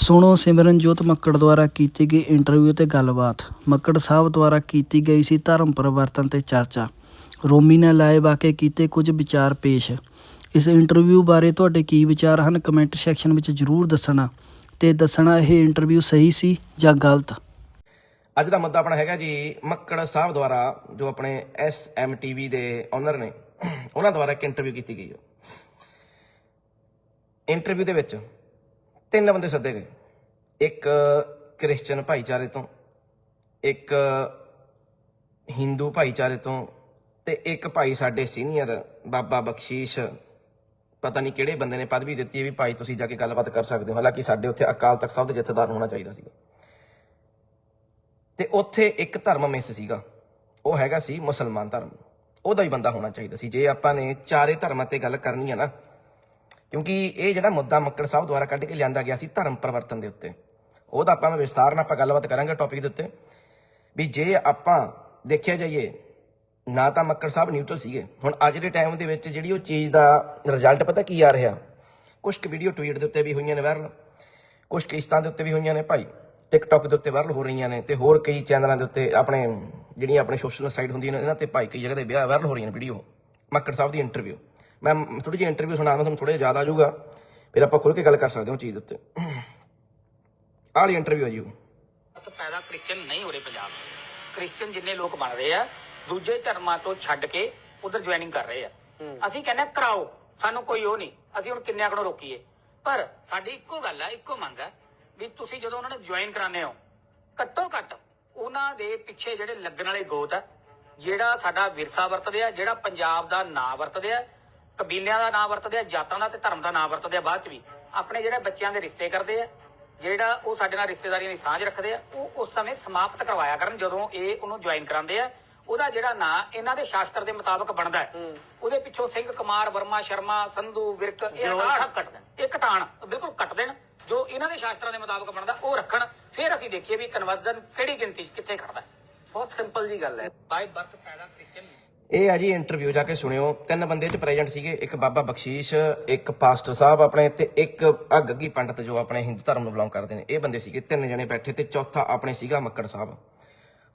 ਸੁਣੋ, ਸਿਮਰਨਜੋਤ ਮੱਕੜ ਦੁਆਰਾ ਕੀਤੀ ਗਈ ਇੰਟਰਵਿਊ ਤੇ ਗੱਲਬਾਤ। ਮੱਕੜ ਸਾਹਿਬ ਦੁਆਰਾ ਕੀਤੀ ਗਈ ਸੀ ਧਰਮ ਪਰਿਵਰਤਨ ਤੇ ਚਰਚਾ। ਰੋਮੀ ਨੇ ਲਾਏ ਵਾਕੇ ਕੀਤੇ ਕੁਝ ਵਿਚਾਰ ਪੇਸ਼। ਇਸ ਇੰਟਰਵਿਊ ਬਾਰੇ ਤੁਹਾਡੇ ਕੀ ਵਿਚਾਰ ਹਨ ਕਮੈਂਟ ਸੈਕਸ਼ਨ ਵਿੱਚ ਜਰੂਰ ਦੱਸਣਾ। ਤੇ ਦੱਸਣਾ ਇਹ ਇੰਟਰਵਿਊ ਸਹੀ ਸੀ ਜਾਂ ਗਲਤ? ਅੱਜ ਦਾ ਮੁੱਦਾ ਆਪਣਾ ਹੈਗਾ ਜੀ, ਮੱਕੜ ਸਾਹਿਬ ਦੁਆਰਾ, ਜੋ ਆਪਣੇ ਐਸ ਐਮ ਐਸਐਮਟੀਵੀ ਦੇ ਓਨਰ ਨੇ, ਉਹਨਾਂ ਦੁਆਰਾ ਇੱਕ ਇੰਟਰਵਿਊ ਕੀਤੀ ਗਈ ਹੈ। ਇੰਟਰਵਿਊ ਦੇ ਵਿੱਚ ਤਿੰਨ ਬੰਦੇ ਸੱਦੇ ਗਏ। ਇੱਕ ਕ੍ਰਿਸਚੀਅਨ ਭਾਈਚਾਰੇ ਤੋਂ, ਇੱਕ ਹਿੰਦੂ ਭਾਈਚਾਰੇ ਤੋਂ ਤੇ ਇੱਕ ਭਾਈ ਸਾਡੇ ਸੀਨੀਅਰ, ਬਾਬਾ ਬਖਸ਼ੀਸ਼। ਪਤਾ ਨਹੀਂ ਕਿਹੜੇ ਬੰਦੇ ਨੇ ਪਦਵੀ ਦਿੱਤੀ ਹੈ ਵੀ ਭਾਈ ਤੁਸੀਂ ਜਾ ਕੇ ਗੱਲਬਾਤ ਕਰ ਸਕਦੇ ਹੋ। ਹਾਲਾਂਕਿ ਸਾਡੇ ਉੱਥੇ ਅਕਾਲ ਤਖਤ ਸਾਹਿਬ ਦੇ ਜਥੇਦਾਰ ਹੋਣਾ ਚਾਹੀਦਾ ਸੀਗਾ। ਤੇ ਉੱਥੇ ਇੱਕ ਧਰਮ ਮਿਸ ਸੀਗਾ। ਉਹ ਹੈਗਾ ਸੀ ਮੁਸਲਮਾਨ ਧਰਮ। ਉਹਦਾ ਹੀ ਬੰਦਾ ਹੋਣਾ ਚਾਹੀਦਾ ਸੀ। ਜੇ ਆਪਾਂ ਨੇ ਚਾਰੇ ਧਰਮਾਂ ਤੇ ਗੱਲ ਕਰਨੀ ਹੈ ਨਾ ਕਿਉਂਕਿ ਇਹ ਜਿਹੜਾ ਮੁੱਦਾ ਮੱਕੜ ਸਾਹਿਬ ਦੁਆਰਾ ਕੱਢ ਕੇ ਲਿਆਂਦਾ ਗਿਆ ਸੀ ਧਰਮ ਪਰਿਵਰਤਨ ਦੇ ਉੱਤੇ, ਉਹਦਾ ਆਪਾਂ ਮੈਂ ਵਿਸਥਾਰ ਨਾਲ ਆਪਾਂ ਗੱਲਬਾਤ ਕਰਾਂਗੇ ਟੌਪਿਕ ਦੇ ਉੱਤੇ। ਵੀ ਜੇ ਆਪਾਂ ਦੇਖਿਆ ਜਾਈਏ, ਨਾ ਤਾਂ ਮੱਕੜ ਸਾਹਿਬ ਨਿਊਟਰਲ ਸੀਗੇ। ਹੁਣ ਅੱਜ ਦੇ ਟਾਈਮ ਦੇ ਵਿੱਚ ਜਿਹੜੀ ਉਹ ਚੀਜ਼ ਦਾ ਰਿਜ਼ਲਟ ਪਤਾ ਕੀ ਆ ਰਿਹਾ? ਕੁਝ ਕੁ ਵੀਡੀਓ ਟਵੀਟ ਦੇ ਉੱਤੇ ਵੀ ਹੋਈਆਂ ਨੇ ਵਾਇਰਲ ਕੁਝ ਕਿਸ਼ਤਾਂ ਦੇ ਉੱਤੇ ਵੀ ਹੋਈਆਂ ਨੇ ਭਾਈ। ਟਿਕਟੌਕ ਦੇ ਉੱਤੇ ਵਾਇਰਲ ਹੋ ਰਹੀਆਂ ਨੇ ਤੇ ਹੋਰ ਕਈ ਚੈਨਲਾਂ ਦੇ ਉੱਤੇ ਆਪਣੇ ਜਿਹੜੀਆਂ ਆਪਣੇ ਸੋਸ਼ਲ ਸਾਈਟ ਹੁੰਦੀਆਂ ਨੇ, ਇਹਨਾਂ ਤੇ ਭਾਈ ਕਈ ਜਗ੍ਹਾ ਤੇ ਵਿਆਹ ਵਾਇਰਲ ਹੋ ਰਹੀਆਂ ਨੇ ਵੀਡੀਓ ਮੱਕੜ ਸਾਹਿਬ ਦੀ ਇੰਟਰਵਿਊ ਮੈਂ ਥੋੜੀ ਜਿਹੀ ਇੰਟਰਵਿਊ ਸੁਣਾਉਂਦਾ ਤੁਹਾਨੂੰ ਥੋੜਾ ਜਿਹਾ ਯਾਦ ਆ ਜਾਊਗਾ। ਫਿਰ ਆਪਾਂ ਖੁੱਲ ਕੇ ਗੱਲ ਕਰ ਸਕਦੇ ਹਾਂ ਉਹ ਚੀਜ਼ ਉੱਤੇ। ਆਹ ਇੰਟਰਵਿਊ ਹੈ ਜੀ ਉਹ। ਤਾਂ ਪੈਦਾ ਕ੍ਰਿਸਚੀਅਨ ਨਹੀਂ ਹੋ ਰਹੇ ਪੰਜਾਬ ਕ੍ਰਿਸਚੀਅਨ ਜਿੰਨੇ ਲੋਕ ਬਣ ਰਹੇ ਆ ਦੂਜੇ ਧਰਮਾਂ ਤੋਂ ਛੱਡ ਕੇ ਉਧਰ ਜੁਆਇਨਿੰਗ ਕਰ ਰਹੇ ਆ। ਅਸੀਂ ਕਹਿੰਦੇ ਆ, ਕਰਾਓ ਸਾਨੂੰ ਕੋਈ ਉਹ ਨਹੀਂ। ਅਸੀਂ ਹੁਣ ਕਿੰਨਿਆਂ ਕੋਲੋਂ ਰੋਕੀਏ? ਪਰ ਸਾਡੀ ਇੱਕੋ ਗੱਲ ਆ ਇੱਕੋ ਮੰਗ ਆ ਵੀ ਤੁਸੀਂ ਜਦੋਂ ਉਹਨਾਂ ਨੂੰ ਜੁਆਇਨ ਕਰਾਉਂਦੇ ਹੋ ਘੱਟੋ ਘੱਟ ਉਹਨਾਂ ਦੇ ਪਿੱਛੇ ਜਿਹੜੇ ਲੱਗਣ ਵਾਲੇ ਗੋਤ ਆ ਜਿਹੜਾ ਸਾਡਾ ਵਿਰਸਾ ਵਰਤਦੇ ਆ ਜਿਹੜਾ ਪੰਜਾਬ ਦਾ ਨਾਂ ਵਰਤਦੇ ਆ ਕਬੀਲਿਆਂ ਦਾ ਨਾਂ ਵਰਤਦੇ ਆ ਜਾਤਾਂ ਦਾ ਤੇ ਧਰਮ ਦਾ ਨਾਂ ਵਰਤਦੇ ਆ ਬਾਅਦ ਚ ਵੀ। ਆਪਣੇ ਜਿਹੜੇ ਬੱਚਿਆਂ ਦੇ ਰਿਸ਼ਤੇ ਕਰਦੇ ਆ ਜਿਹੜਾ ਉਹ ਸਾਡੇ ਨਾਲ ਰਿਸ਼ਤੇਦਾਰੀਆਂ ਦੀ ਸਾਂਝ ਰੱਖਦੇ ਆ ਉਹ ਉਸ ਸਮੇਂ ਸਮਾਪਤ ਕਰਵਾਇਆ ਕਰਨ ਜਦੋਂ ਇਹ ਉਹਨੂੰ ਜੁਆਇਨ ਕਰਾਉਂਦੇ ਆ। ਉਹਦਾ ਜਿਹੜਾ ਨਾਂ ਇਹਨਾਂ ਦੇ ਸ਼ਾਸਤਰ ਦੇ ਮੁਤਾਬਕ ਬਣਦਾ ਹੈ। ਉਹਦੇ ਪਿੱਛੋਂ ਸਿੰਘ ਕੁਮਾਰ ਵਰਮਾ ਸ਼ਰਮਾ ਸੰਧੂ ਵਿਰਕ ਇਹ ਸਭ ਕੱਟ ਦੇਣ। ਇਹ ਘਟਾਣ ਬਿਲਕੁਲ ਕੱਟ ਦੇਣ। ਜੋ ਇਹਨਾਂ ਦੇ ਸ਼ਾਸਤਰਾਂ ਦੇ ਮੁਤਾਬਕ ਬਣਦਾ ਉਹ ਰੱਖਣ। ਫਿਰ ਅਸੀਂ ਦੇਖੀਏ ਵੀ ਕਨਵਰਜਨ ਕਿਹੜੀ ਗਿਣਤੀ 'ਚ ਕਿੱਥੇ ਖੜਦਾ ਹੈ। ਬਹੁਤ ਸਿੰਪਲ ਜੀ ਗੱਲ ਹੈ। ਬਾਈ ਬਰਥ ਪੈਦਾ ਕ੍ਰਿਸਚੀਅਨ ਇਹ ਆ ਜੀ ਇੰਟਰਵਿਊ ਜਾ ਕੇ ਸੁਣਿਓ। ਤਿੰਨ ਬੰਦੇ ਚ ਪ੍ਰੈਜ਼ੈਂਟ ਸੀਗੇ, ਇੱਕ ਬਾਬਾ ਬਖਸ਼ੀਸ਼, ਇੱਕ ਪਾਸਟਰ ਸਾਹਿਬ ਆਪਣੇ ਤੇ ਇੱਕ ਆ ਗੱਗੀ ਪੰਡਤ ਜੋ ਆਪਣੇ ਹਿੰਦੂ ਧਰਮ ਨੂੰ ਬਿਲੋਂਗ ਕਰਦੇ ਨੇ। ਇਹ ਬੰਦੇ ਸੀਗੇ, ਤਿੰਨ ਜਣੇ ਬੈਠੇ ਤੇ ਚੌਥਾ ਆਪਣੇ ਸੀਗਾ ਮੱਕੜ ਸਾਹਿਬ।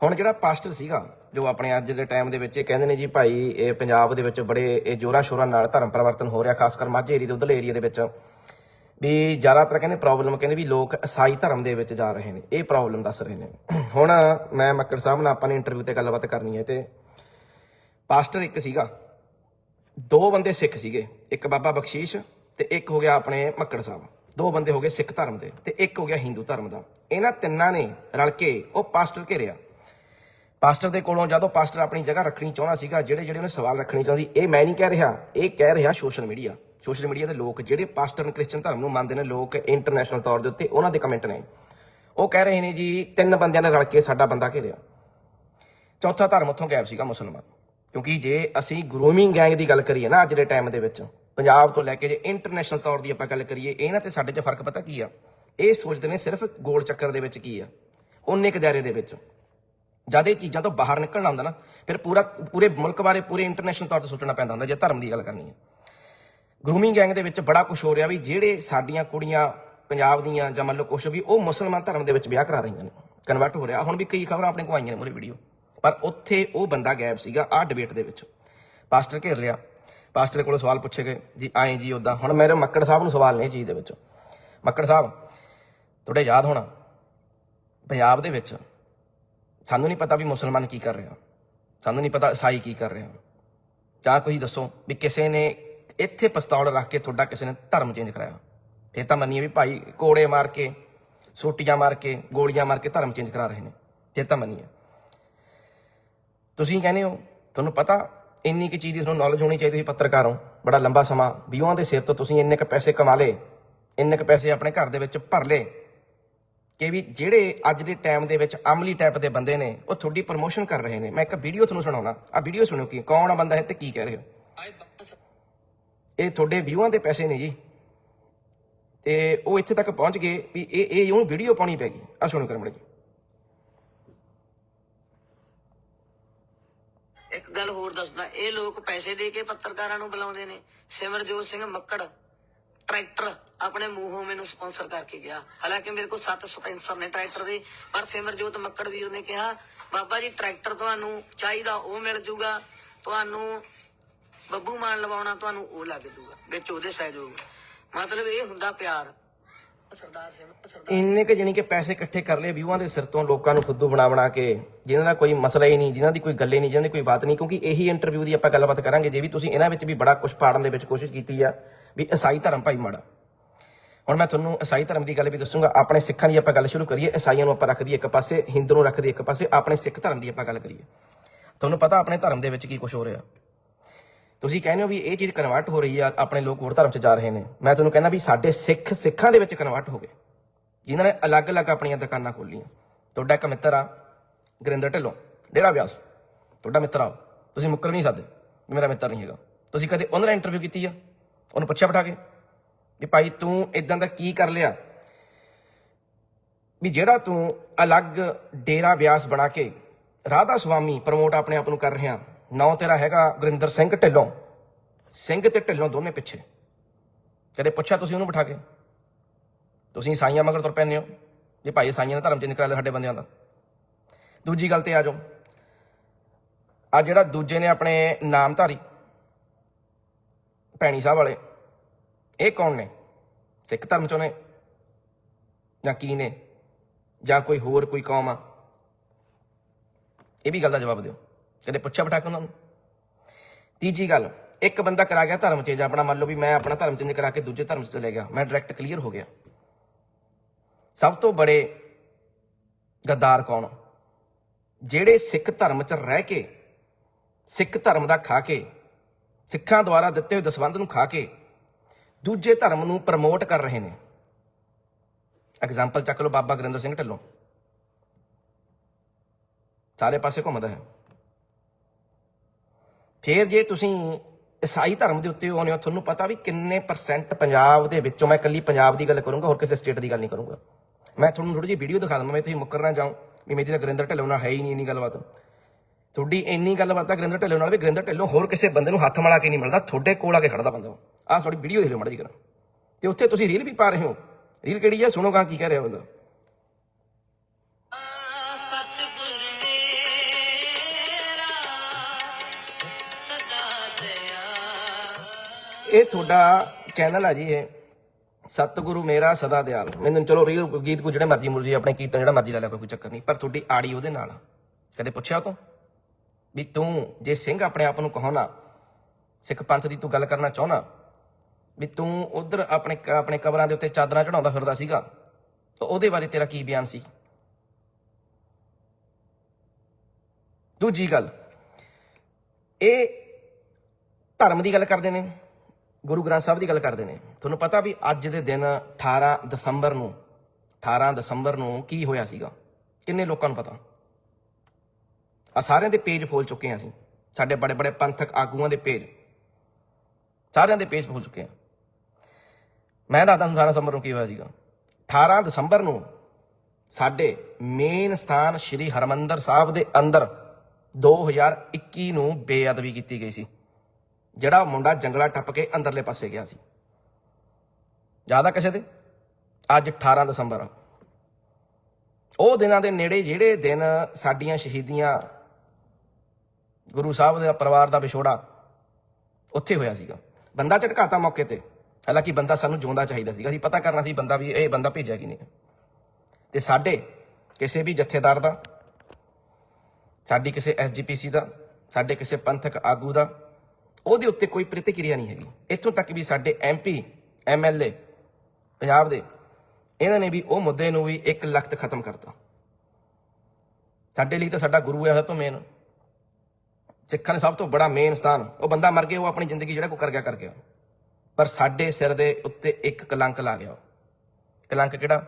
ਹੁਣ ਜਿਹੜਾ ਪਾਸਟਰ ਸੀਗਾ, ਜੋ ਆਪਣੇ ਅੱਜ ਦੇ ਟਾਈਮ ਦੇ ਵਿੱਚ ਇਹ ਕਹਿੰਦੇ ਨੇ ਜੀ ਭਾਈ, ਇਹ ਪੰਜਾਬ ਦੇ ਵਿੱਚ ਬੜੇ ਇਹ ਜੋਰਾਂ ਸ਼ੋਰਾਂ ਨਾਲ ਧਰਮ ਪਰਿਵਰਤਨ ਹੋ ਰਿਹਾ ਖਾਸ ਕਰ ਮਾਝੇ ਏਰੀਆ ਦੇ, ਉਧਰਲੇ ਏਰੀਆ ਦੇ ਵਿੱਚ। ਵੀ ਜ਼ਿਆਦਾਤਰ ਕਹਿੰਦੇ ਪ੍ਰੋਬਲਮ ਕਹਿੰਦੇ ਵੀ ਲੋਕ ਈਸਾਈ ਧਰਮ ਦੇ ਵਿੱਚ ਜਾ ਰਹੇ ਨੇ। ਇਹ ਪ੍ਰੋਬਲਮ ਦੱਸ ਰਹੇ ਨੇ। ਹੁਣ ਮੈਂ ਮੱਕੜ ਸਾਹਿਬ ਨਾਲ ਆਪਾਂ ਨੇ ਇੰਟਰਵਿਊ ਤੇ ਗੱਲਬਾਤ ਕਰਨੀ ਹੈ ਤੇ ਪਾਸਟਰ ਇੱਕ ਸੀਗਾ। ਦੋ ਬੰਦੇ ਸਿੱਖ ਸੀਗੇ। ਇੱਕ ਬਾਬਾ ਬਖਸ਼ੀਸ਼ ਤੇ ਇੱਕ ਹੋ ਗਿਆ ਆਪਣੇ ਮੱਕੜ ਸਾਹਿਬ। ਦੋ ਬੰਦੇ ਹੋ ਗਏ ਸਿੱਖ ਧਰਮ ਦੇ ਤੇ ਇੱਕ ਹੋ ਗਿਆ ਹਿੰਦੂ ਧਰਮ ਦਾ। ਇਹਨਾਂ ਤਿੰਨਾਂ ਨੇ ਰਲ ਕੇ ਉਹ ਪਾਸਟਰ ਘੇਰਿਆ। ਪਾਸਟਰ ਦੇ ਕੋਲੋਂ ਜਦੋਂ ਪਾਸਟਰ ਆਪਣੀ ਜਗ੍ਹਾ ਰੱਖਣੀ ਚਾਹੁੰਦਾ ਸੀਗਾ, ਜਿਹੜੇ ਜਿਹੜੇ ਉਹਨੇ ਸਵਾਲ ਰੱਖਣੀ ਚਾਹੁੰਦੀ, ਇਹ ਮੈਂ ਨਹੀਂ ਕਹਿ ਰਿਹਾ, ਇਹ ਕਹਿ ਰਿਹਾ ਸੋਸ਼ਲ ਮੀਡੀਆ। ਸੋਸ਼ਲ ਮੀਡੀਆ ਦੇ ਲੋਕ ਜਿਹੜੇ ਪਾਸਟਰ ਨੂੰ ਕ੍ਰਿਸਚੀਅਨ ਧਰਮ ਨੂੰ ਮੰਨਦੇ ਨੇ, ਲੋਕ ਇੰਟਰਨੈਸ਼ਨਲ ਤੌਰ ਦੇ ਉੱਤੇ ਉਹਨਾਂ ਦੇ ਕਮੈਂਟ ਨੇ। ਉਹ ਕਹਿ ਰਹੇ ਨੇ ਜੀ, ਤਿੰਨ ਬੰਦਿਆਂ ਨੇ ਰਲ ਕੇ ਸਾਡਾ ਬੰਦਾ ਘੇਰਿਆ। ਚੌਥਾ ਧਰਮ ਉੱਥੋਂ ਗਾਇਬ ਸੀਗਾ ਮੁਸਲਮਾਨ। ਕਿਉਂਕਿ ਜੇ ਅਸੀਂ ਗਰੂਮਿੰਗ ਗੈਂਗ ਦੀ ਗੱਲ ਕਰੀਏ ਨਾ ਅੱਜ ਦੇ ਟਾਈਮ ਦੇ ਵਿੱਚ, ਪੰਜਾਬ ਤੋਂ ਲੈ ਕੇ ਜੇ ਇੰਟਰਨੈਸ਼ਨਲ ਤੌਰ ਦੀ ਆਪਾਂ ਗੱਲ ਕਰੀਏ, ਇਹਨਾਂ ਤੇ ਸਾਡੇ 'ਚ ਫ਼ਰਕ ਪਤਾ ਕੀ ਆ? ਇਹ ਸੋਚਦੇ ਨੇ ਸਿਰਫ ਗੋਲ ਚੱਕਰ ਦੇ ਵਿੱਚ ਕੀ ਆ? ਉਹਨੇ ਕੁ ਦਾਇਰੇ ਦੇ ਵਿੱਚ। ਜਦ ਇਹ ਚੀਜ਼ਾਂ ਤੋਂ ਬਾਹਰ ਨਿਕਲਣਾ ਹੁੰਦਾ ਨਾ, ਫਿਰ ਪੂਰਾ, ਪੂਰੇ ਮੁਲਕ ਬਾਰੇ ਪੂਰੇ ਇੰਟਰਨੈਸ਼ਨਲ ਤੌਰ ਤੇ ਸੋਚਣਾ ਪੈਂਦਾ ਹੁੰਦਾ, ਜੇ ਧਰਮ ਦੀ ਗੱਲ ਕਰਨੀ ਹੈ ਗਰੂਮਿੰਗ ਗੈਂਗ ਦੇ ਵਿੱਚ ਬੜਾ ਕੁਝ ਹੋ ਰਿਹਾ ਵੀ ਜਿਹੜੇ ਸਾਡੀਆਂ ਕੁੜੀਆਂ ਪੰਜਾਬ ਦੀਆਂ ਜਾਂ ਮੰਨ ਲਓ ਕੁਛ ਵੀ, ਉਹ ਮੁਸਲਮਾਨ ਧਰਮ ਦੇ ਵਿੱਚ ਵਿਆਹ ਕਰਾ ਰਹੀਆਂ ਨੇ ਕਨਵਰਟ ਹੋ ਰਿਹਾ। ਹੁਣ ਵੀ ਕਈ ਖਬਰਾਂ ਆਪਣੇ ਕੋਲ ਆਈਆਂ ਨੇ ਮੂਰੇ ਵੀਡੀਓ ਪਰ ਉੱਥੇ ਉਹ ਬੰਦਾ ਗਾਇਬ ਸੀਗਾ ਆਹ ਡਿਬੇਟ ਦੇ ਵਿੱਚ। ਪਾਸਟਰ ਘੇਰ ਲਿਆ। ਪਾਸਟਰ ਕੋਲੋਂ ਸਵਾਲ ਪੁੱਛੇ ਗਏ, ਜੀ ਆਏ ਜੀ ਉਦਾਂ ਹੁਣ ਮੇਰੇ ਮੱਕੜ ਸਾਹਿਬ ਨੂੰ ਸਵਾਲ ਨੇ ਇਹ ਚੀਜ਼ ਦੇ ਵਿੱਚ। ਮੱਕੜ ਸਾਹਿਬ, ਤੁਹਾਡੇ ਯਾਦ ਹੋਣਾ? ਪੰਜਾਬ ਦੇ ਵਿੱਚ ਸਾਨੂੰ ਨਹੀਂ ਪਤਾ ਵੀ ਮੁਸਲਮਾਨ ਕੀ ਕਰ ਰਿਹਾ। ਸਾਨੂੰ ਨਹੀਂ ਪਤਾ ਈਸਾਈ ਕੀ ਕਰ ਰਿਹਾ। ਜਾਂ ਕੋਈ ਦੱਸੋ ਵੀ ਕਿਸੇ ਨੇ ਇੱਥੇ ਪਿਸਤੌਲ ਰੱਖ ਕੇ ਤੁਹਾਡਾ ਕਿਸੇ ਨੇ ਧਰਮ ਚੇਂਜ ਕਰਾਇਆ। ਇਹ ਤਾਂ ਮੰਨੀਏ ਵੀ ਭਾਈ ਕੋੜੇ ਮਾਰ ਕੇ, ਸੋਟੀਆਂ ਮਾਰ ਕੇ, ਗੋਲੀਆਂ ਮਾਰ ਕੇ ਧਰਮ ਚੇਂਜ ਕਰਾ ਰਹੇ ਨੇ। ਇਹ ਤਾਂ ਮੰਨੀਏ। ਤੁਸੀਂ ਕਹਿੰਦੇ ਹੋ, ਤੁਹਾਨੂੰ ਪਤਾ ਇੰਨੀ ਕੀ ਚੀਜ਼ ਦੀ ਤੁਹਾਨੂੰ ਨੌਲੇਜ ਹੋਣੀ ਚਾਹੀਦੀ ਸੀ ਪੱਤਰਕਾਰ ਹੋ ਬੜਾ ਲੰਬਾ ਸਮਾਂ ਵਿਊਆਂ ਦੇ ਸਿਰ ਤੋਂ ਤੁਸੀਂ ਇੰਨੇ ਕ ਪੈਸੇ ਕਮਾ ਲਏ, ਇੰਨੇ ਕ ਪੈਸੇ ਆਪਣੇ ਘਰ ਦੇ ਵਿੱਚ ਭਰ ਲਏ, ਕਿ ਵੀ ਜਿਹੜੇ ਅੱਜ ਦੇ ਟਾਈਮ ਦੇ ਵਿੱਚ ਅਮਲੀ ਟਾਈਪ ਦੇ ਬੰਦੇ ਨੇ, ਉਹ ਤੁਹਾਡੀ ਪ੍ਰਮੋਸ਼ਨ ਕਰ ਰਹੇ ਨੇ। ਮੈਂ ਇੱਕ ਵੀਡੀਓ ਤੁਹਾਨੂੰ ਸੁਣਾਉਣਾ। ਆ ਵੀਡੀਓ ਸੁਣੋ ਕੀ, ਕੌਣ ਆ ਬੰਦਾ ਹੈ ਤੇ ਕੀ ਕਹਿ ਰਹੇ? ਹੋ ਇਹ ਤੁਹਾਡੇ ਵਿਊਆਂ ਦੇ ਪੈਸੇ ਨੇ ਜੀ। ਤੇ ਉਹ ਇੱਥੇ ਤੱਕ ਪਹੁੰਚ ਗਏ ਵੀ ਇਹ ਇਹ ਉਹਨੂੰ ਵੀਡੀਓ ਪਾਉਣੀ ਪੈ ਗਈ। ਆ ਸੁਣੋ ਕਰਮੜੇ ਜੀ। ਇੱਕ ਗੱਲ ਹੋਰ ਦੱਸਦਾ, ਇਹ ਲੋਕ ਪੈਸੇ ਦੇ ਕੇ ਪੱਤਰਕਾਰਾਂ ਨੂੰ ਬੁਲਾਉਂਦੇ ਨੇ। ਸਿਮਰਜੋਤ ਸਿੰਘ ਮੱਕੜ, ਟਰੈਕਟਰ ਆਪਣੇ ਮੂੰਹੋਂ ਮੈਨੂੰ ਸਪਾਂਸਰ ਕਰਕੇ ਗਿਆ। ਹਾਲਾਂਕਿ ਮੇਰੇ ਕੋਲ ਸੱਤ ਸਪਾਂਸਰ ਨੇ ਟਰੈਕਟਰ ਦੇ, ਪਰ ਸਿਮਰਜੋਤ ਮੱਕੜ ਵੀਰ ਨੇ ਕਿਹਾ, ਬਾਬਾ ਜੀ, ਟਰੈਕਟਰ ਤੁਹਾਨੂੰ ਚਾਹੀਦਾ, ਉਹ ਮਿਲ ਜੂਗਾ। ਤੁਹਾਨੂੰ ਬੱਬੂ ਮਾਨ ਲਵਾਉਣਾ, ਤੁਹਾਨੂੰ ਉਹ ਲੱਗ ਜੂਗਾ, ਵਿੱਚ ਉਹਦੇ ਸਹਿਯੋਗ। ਮਤਲਬ ਇਹ ਹੁੰਦਾ ਪਿਆਰ। ਇੰਨੇ ਕਿ ਜਾਣੀ ਕਿ ਪੈਸੇ ਇਕੱਠੇ ਕਰ ਲਏ ਵਿਊਆਂ ਦੇ ਸਿਰ ਤੋਂ ਲੋਕਾਂ ਨੂੰ ਫੁੱਦੂ ਬਣਾ ਬਣਾ ਕੇ, ਜਿਨ੍ਹਾਂ ਦਾ ਕੋਈ ਮਸਲਾ ਹੀ ਨਹੀਂ, ਜਿਨ੍ਹਾਂ ਦੀ ਕੋਈ ਗੱਲ ਹੀ ਨਹੀਂ, ਜਿਨ੍ਹਾਂ ਦੀ ਕੋਈ ਬਾਤ ਨਹੀਂ, ਕਿਉਂਕਿ ਇਹੀ ਇੰਟਰਵਿਊ ਦੀ ਆਪਾਂ ਗੱਲਬਾਤ ਕਰਾਂਗੇ ਜੇ ਵੀ ਤੁਸੀਂ ਇਹਨਾਂ ਵਿੱਚ ਵੀ ਬੜਾ ਕੁਝ ਪਾੜਨ ਦੇ ਵਿੱਚ ਕੋਸ਼ਿਸ਼ ਕੀਤੀ ਆ, ਵੀ ਈਸਾਈ ਧਰਮ ਭਾਈ ਮਾੜਾ। ਹੁਣ ਮੈਂ ਤੁਹਾਨੂੰ ਈਸਾਈ ਧਰਮ ਦੀ ਗੱਲ ਵੀ ਦੱਸੂਗਾ, ਆਪਣੇ ਸਿੱਖਾਂ ਦੀ ਆਪਾਂ ਗੱਲ ਸ਼ੁਰੂ ਕਰੀਏ ਈਸਾਈਆਂ ਨੂੰ ਆਪਾਂ ਰੱਖ ਦਈਏ ਇੱਕ ਪਾਸੇ, ਹਿੰਦੂ ਨੂੰ ਰੱਖ ਦਈਏ ਇੱਕ ਪਾਸੇ, ਆਪਣੇ ਸਿੱਖ ਧਰਮ ਦੀ ਆਪਾਂ ਗੱਲ ਕਰੀਏ। ਤੁਹਾਨੂੰ ਪਤਾ ਆਪਣੇ ਧਰਮ ਦੇ ਵਿੱਚ ਕੀ ਕੁਝ ਹੋ ਰਿਹਾ? ਤੁਸੀਂ ਕਹਿੰਦੇ ਹੋ ਵੀ ਇਹ ਚੀਜ਼ ਕਨਵਰਟ ਹੋ ਰਹੀ ਆ, ਆਪਣੇ ਲੋਕ ਹੋਰ ਧਰਮ 'ਚ ਜਾ ਰਹੇ ਨੇ। ਮੈਂ ਤੁਹਾਨੂੰ ਕਹਿੰਦਾ ਵੀ ਸਾਡੇ ਸਿੱਖ ਸਿੱਖਾਂ ਦੇ ਵਿੱਚ ਕਨਵਰਟ ਹੋ ਗਏ। ਜਿਨ੍ਹਾਂ ਨੇ ਅਲੱਗ-ਅਲੱਗ ਆਪਣੀਆਂ ਦੁਕਾਨਾਂ ਖੋਲੀਆਂ। ਤੁਹਾਡਾ ਇੱਕ ਮਿੱਤਰ ਆ, ਗੁਰਿੰਦਰ ਢਿੱਲੋਂ, ਡੇਰਾ ਬਿਆਸ। ਤੁਹਾਡਾ ਮਿੱਤਰ ਆ ਤੁਸੀਂ ਮੁੱਕਰ ਨਹੀਂ ਸਕਦੇ ਮੇਰਾ ਮਿੱਤਰ ਨਹੀਂ ਹੈਗਾ। ਤੁਸੀਂ ਕਦੇ ਉਹਨਾਂ ਨਾਲ ਇੰਟਰਵਿਊ ਕੀਤੀ ਆ? ਉਹਨੂੰ ਪੁੱਛਿਆ ਬਿਠਾ ਕੇ ਵੀ ਭਾਈ ਤੂੰ ਇਦਾਂ ਦਾ ਕੀ ਕਰ ਲਿਆ? ਵੀ ਜਿਹੜਾ ਤੂੰ ਅਲੱਗ ਡੇਰਾ ਬਿਆਸ ਬਣਾ ਕੇ ਰਾਧਾ ਸੁਆਮੀ ਪ੍ਰਮੋਟ ਆਪਣੇ ਆਪ ਨੂੰ ਕਰ ਰਿਹਾ ਨਾਂ ਤੇਰਾ ਹੈਗਾ ਗੁਰਿੰਦਰ ਸਿੰਘ ਢਿੱਲੋਂ। ਸਿੰਘ ਤੇ ਢਿੱਲੋਂ ਦੋਨੇ ਪਿੱਛੇ। ਕਦੇ ਪੁੱਛਿਆ ਤੁਸੀਂ ਉਹਨੂੰ ਬਿਠਾ ਕੇ? ਤੁਸੀਂ ਸਾਈਆਂ ਮਗਰ ਤੁਰ ਪੈਂਦੇ ਹੋ। ਜੇ ਭਾਈ ਸਾਈਆਂ ਨੇ ਧਰਮ ਚੇਂਜ ਕਰਾ ਲਿਆ ਸਾਡੇ ਬੰਦਿਆਂ ਦਾ। ਦੂਜੀ ਗੱਲ ਤੇ ਆ ਜਾਓ। ਆ ਜਿਹੜਾ ਦੂਜੇ ਨੇ ਆਪਣੇ ਨਾਮਧਾਰੀ ਭੈਣੀ ਸਾਹਿਬ ਵਾਲੇ, ਇਹ ਕੌਣ ਨੇ? ਸਿੱਖ ਧਰਮ ਚੋਂ ਨੇ? ਜਾਂ ਕੀ ਨੇ? ਜਾਂ ਕੋਈ ਹੋਰ ਕੋਈ ਕੌਮ ਆ? ਇਹ ਵੀ ਗੱਲ ਦਾ ਜਵਾਬ ਦਿਓ। ਕਦੇ ਪੁੱਛਿਆ ਬਿਠਾ ਕੇ ਉਹਨਾਂ ਨੂੰ? ਤੀਜੀ ਗੱਲ, ਇੱਕ ਬੰਦਾ ਕਰਾ ਗਿਆ ਧਰਮ ਚੇਂਜ ਆਪਣਾ ਮੰਨ ਲਓ ਵੀ ਮੈਂ ਆਪਣਾ ਧਰਮ ਚੇਂਜ ਕਰਾ ਕੇ ਦੂਜੇ ਧਰਮ 'ਚ ਚਲੇ ਗਿਆ, ਮੈਂ ਡਾਇਰੈਕਟ ਕਲੀਅਰ ਹੋ ਗਿਆ। ਸਭ ਤੋਂ ਬੜੇ ਗੱਦਾਰ ਕੌਣ? ਜਿਹੜੇ ਸਿੱਖ ਧਰਮ 'ਚ ਰਹਿ ਕੇ, ਸਿੱਖ ਧਰਮ ਦਾ ਖਾ ਕੇ, ਸਿੱਖਾਂ ਦੁਆਰਾ ਦਿੱਤੇ ਹੋਏ ਦਸਵੰਧ ਨੂੰ ਖਾ ਕੇ ਦੂਜੇ ਧਰਮ ਨੂੰ ਪ੍ਰਮੋਟ ਕਰ ਰਹੇ ਨੇ। ਐਗਜ਼ਾਮਪਲ ਚੱਕ ਲਓ ਬਾਬਾ ਗੁਰਿੰਦਰ ਸਿੰਘ ਢਿੱਲੋਂ। ਸਾਰੇ ਪਾਸੇ ਘੁੰਮਦਾ ਹੈ। ਫਿਰ ਜੇ ਤੁਸੀਂ ਈਸਾਈ ਧਰਮ ਦੇ ਉੱਤੇ ਆਉਂਦੇ ਹੋ, ਤੁਹਾਨੂੰ ਪਤਾ ਵੀ ਕਿੰਨੇ ਪਰਸੈਂਟ ਪੰਜਾਬ ਦੇ ਵਿੱਚੋਂ ਮੈਂ ਇਕੱਲੀ ਪੰਜਾਬ ਦੀ ਗੱਲ ਕਰੂੰਗਾ, ਹੋਰ ਕਿਸੇ ਸਟੇਟ ਦੀ ਗੱਲ ਨਹੀਂ ਕਰੂੰਗਾ। ਮੈਂ ਤੁਹਾਨੂੰ ਥੋੜੀ ਜਿਹੀ ਵੀਡੀਓ ਦਿਖਾ ਦਵਾਂ ਮੈਂ, ਤੁਸੀਂ ਮੁੱਕਰ ਨਾ ਜਾਉਂ ਵੀ ਮੇਰੀ ਤਾਂ ਗਰਿੰਦਰ ਢਿੱਲੋਂ ਨਾਲ ਹੈ ਹੀ ਨਹੀਂ ਇੰਨੀ ਗੱਲਬਾਤ। ਤੁਹਾਡੀ ਇੰਨੀ ਗੱਲਬਾਤ ਆ ਗਰਿੰਦਰ ਢਿੱਲੋਂ ਨਾਲ ਵੀ ਗਰਿੰਦਰ ਢਿੱਲੋਂ ਹੋਰ ਕਿਸੇ ਬੰਦੇ ਨੂੰ ਹੱਥ ਮਲਾ ਕੇ ਨਹੀਂ ਮਿਲਦਾ, ਤੁਹਾਡੇ ਕੋਲ ਆ ਕੇ ਖੜਦਾ ਬੰਦਾ ਆਹ ਤੁਹਾਡੀ ਵੀਡੀਓ ਦੇਖ ਲਓ ਮਾੜੀ ਜੀ ਕਰਾਂ ਤੇ ਉੱਥੇ ਤੁਸੀਂ ਰੀਲ ਵੀ ਪਾ ਰਹੇ ਹੋ। ਰੀਲ ਕਿਹੜੀ ਹੈ ਸੁਣੋਗਾ ਕੀ ਕਹਿ ਰਿਹਾ ਬੰਦਾ। ਇਹ ਤੁਹਾਡਾ ਚੈਨਲ ਆ ਜੀ ਇਹ। ਸਤਿਗੁਰੂ ਮੇਰਾ ਸਦਾ ਦਿਆਲ। ਮੈਨੂੰ ਚਲੋ ਰੀਲ ਗੀਤ ਕੋ ਜਿਹੜੇ ਮਰਜ਼ੀ ਮੁਰਜੀ ਆਪਣੇ ਕੀਰਤਨ ਜਿਹੜਾ ਮਰਜ਼ੀ ਲਾ ਲਿਆ ਕੋਈ ਚੱਕਰ ਨਹੀਂ। ਪਰ ਤੁਹਾਡੀ ਆੜੀ ਉਹਦੇ ਨਾਲ ਕਦੇ ਪੁੱਛਿਆ ਤੂੰ? ਵੀ ਤੂੰ ਜੇ ਸਿੰਘ ਆਪਣੇ ਆਪ ਨੂੰ ਕਹੋਣਾ ਸਿੱਖ ਪੰਥ ਦੀ ਤੂੰ ਗੱਲ ਕਰਨਾ ਚਾਹਣਾ ਵੀ ਤੂੰ ਉਧਰ ਆਪਣੇ ਆਪਣੇ ਕਬਰਾਂ ਦੇ ਉੱਤੇ ਚਾਦਰਾਂ ਚੜਾਉਂਦਾ ਫਿਰਦਾ ਸੀਗਾ, ਤਾਂ ਉਹਦੇ ਬਾਰੇ ਤੇਰਾ ਕੀ ਬਿਆਨ ਸੀ? ਦੂਜੀ ਗੱਲ, ਇਹ ਧਰਮ ਦੀ ਗੱਲ ਕਰਦੇ ਨੇ। ਗੁਰੂ ਗ੍ਰੰਥ ਸਾਹਿਬ ਦੀ ਗੱਲ ਕਰਦੇ ਨੇ। ਤੁਹਾਨੂੰ ਪਤਾ ਵੀ ਅੱਜ ਦੇ ਦਿਨ 18 ਦਸੰਬਰ ਨੂੰ 18 ਦਸੰਬਰ ਨੂੰ ਕੀ ਹੋਇਆ ਸੀਗਾ? ਕਿੰਨੇ ਲੋਕਾਂ ਨੂੰ ਪਤਾ? ਆ ਸਾਰਿਆਂ ਦੇ ਪੇਜ ਫੋਲ ਚੁੱਕੇ ਆ ਅਸੀਂ। ਸਾਡੇ ਬੜੇ ਬੜੇ ਪੰਥਕ ਆਗੂਆਂ ਦੇ ਪੇਜ ਸਾਰਿਆਂ ਦੇ ਪੇਜ ਫੋਲ ਚੁੱਕੇ ਆ ਮੈਂ ਦੱਸਦਾ ਤੁਹਾਨੂੰ 18 ਦਸੰਬਰ ਨੂੰ ਕੀ ਹੋਇਆ ਸੀਗਾ? 18 ਦਸੰਬਰ ਨੂੰ ਸਾਡੇ ਮੇਨ ਸਥਾਨ ਸ੍ਰੀ ਹਰਮੰਦਰ ਸਾਹਿਬ ਦੇ ਅੰਦਰ 2021 ਨੂੰ ਬੇਅਦਬੀ ਕੀਤੀ ਗਈ ਸੀ। ਜਿਹੜਾ ਮੁੰਡਾ ਜੰਗਲਾ ਟੱਪ ਕੇ ਅੰਦਰਲੇ ਪਾਸੇ ਗਿਆ ਸੀ। ਜ਼ਿਆਦਾ ਕਿਸੇ ਦੇ? ਅੱਜ 18 ਦਸੰਬਰ ਆ। ਉਹ ਦਿਨਾਂ ਦੇ ਨੇੜੇ ਜਿਹੜੇ ਦਿਨ ਸਾਡੀਆਂ ਸ਼ਹੀਦੀਆਂ ਗੁਰੂ ਸਾਹਿਬ ਦੇ ਪਰਿਵਾਰ ਦਾ ਵਿਛੋੜਾ ਉੱਥੇ ਹੋਇਆ ਸੀਗਾ। ਬੰਦਾ ਝਟਕਾਤਾ ਮੌਕੇ ਤੇ। ਹਾਲਾਂਕਿ ਬੰਦਾ ਸਾਨੂੰ ਜਿਉਂਦਾ ਚਾਹੀਦਾ ਸੀਗਾ। ਅਸੀਂ ਪਤਾ ਕਰਨਾ ਸੀ ਬੰਦਾ ਵੀ ਇਹ ਬੰਦਾ ਭੇਜਿਆ ਕਿ ਨਹੀਂ। ਤੇ ਸਾਡੇ ਕਿਸੇ ਵੀ ਜਥੇਦਾਰ ਦਾ, ਸਾਡੀ ਕਿਸੇ ਐਸਜੀਪੀਸੀ ਦਾ, ਸਾਡੇ ਕਿਸੇ ਪੰਥਕ ਆਗੂ ਦਾ ਉਹਦੇ ਉੱਤੇ ਕੋਈ ਪ੍ਰਤੀਕਿਰਿਆ ਨਹੀਂ ਹੈਗੀ। ਇੱਥੋਂ ਤੱਕ ਵੀ ਸਾਡੇ ਐਮਪੀ ਐਮਐਲਏ ਪੰਜਾਬ ਦੇ, ਇਹਨਾਂ ਨੇ ਵੀ ਉਹ ਮੁੱਦੇ ਨੂੰ ਵੀ ਇੱਕ ਲਖਤ ਖਤਮ ਕਰਤਾ। ਸਾਡੇ ਲਈ ਤਾਂ ਸਾਡਾ ਗੁਰੂ ਹੈ, ਸਭ ਤੋਂ ਮੇਨ ਸਿੱਖਾਂ ਦੇ ਸਭ ਤੋਂ ਬੜਾ ਮੇਨ ਸਥਾਨ। ਉਹ ਬੰਦਾ ਮਰ ਗਿਆ, ਉਹ ਆਪਣੀ ਜ਼ਿੰਦਗੀ ਜਿਹੜਾ ਕੋ ਕਰ ਗਿਆ ਕਰ ਗਿਆ। ਪਰ ਸਾਡੇ ਸਿਰ ਦੇ ਉੱਤੇ ਇੱਕ ਕਲੰਕ ਲਾ ਗਿਆ। ਕਲੰਕ ਕਿਹੜਾ?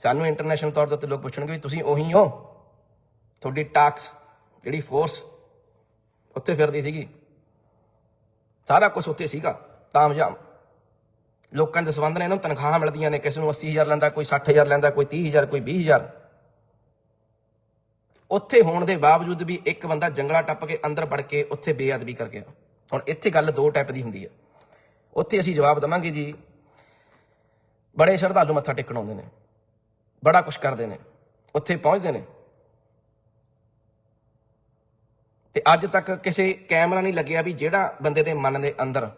ਸਾਨੂੰ ਇੰਟਰਨੈਸ਼ਨਲ ਤੌਰ ਦੇ ਉੱਤੇ ਲੋਕ ਪੁੱਛਣਗੇ ਵੀ ਤੁਸੀਂ ਉਹੀ ਹੋ? ਤੁਹਾਡੀ ਟਾਕਸ, ਜਿਹੜੀ ਫੋਰਸ ਉੱਥੇ ਫਿਰਦੀ ਸੀਗੀ। ਸਾਰਾ ਕੁਝ ਉੱਥੇ ਸੀਗਾ ਤਾਮਝਾਮ ਲੋਕਾਂ ਦੇ ਦਸਵੰਧ ਨੇ ਇਹਨਾਂ ਨੂੰ ਤਨਖਾਹਾਂ ਮਿਲਦੀਆਂ ਨੇ, ਕਿਸੇ ਨੂੰ 80000 ਲੈਂਦਾ, ਕੋਈ 60000 ਲੈਂਦਾ, ਕੋਈ 30000 ਕੋਈ 20000 ਉੱਥੇ ਹੋਣ ਦੇ ਬਾਵਜੂਦ ਵੀ ਇੱਕ ਬੰਦਾ ਜੰਗਲਾ ਟੱਪ ਕੇ ਅੰਦਰ ਵੜ ਕੇ ਉੱਥੇ ਬੇਅਦਬੀ ਕਰ ਗਿਆ। ਹੁਣ ਇੱਥੇ ਗੱਲ ਦੋ ਟਾਈਪ ਦੀ ਹੁੰਦੀ ਹੈ। ਉੱਥੇ ਅਸੀਂ ਜਵਾਬ ਦਵਾਂਗੇ ਜੀ, ਬੜੇ ਸ਼ਰਧਾਲੂ ਮੱਥਾ ਟੇਕਣ ਆਉਂਦੇ ਨੇ, ਬੜਾ ਕੁਝ ਕਰਦੇ ਨੇ, ਉੱਥੇ ਪਹੁੰਚਦੇ ਨੇ। ਤੇ ਅੱਜ ਤੱਕ ਕਿਸੇ ਕੈਮਰਾ ਨਹੀਂ ਲੱਗਿਆ ਵੀ ਜਿਹੜਾ ਬੰਦੇ ਦੇ ਮਨ ਦੇ ਅੰਦਰ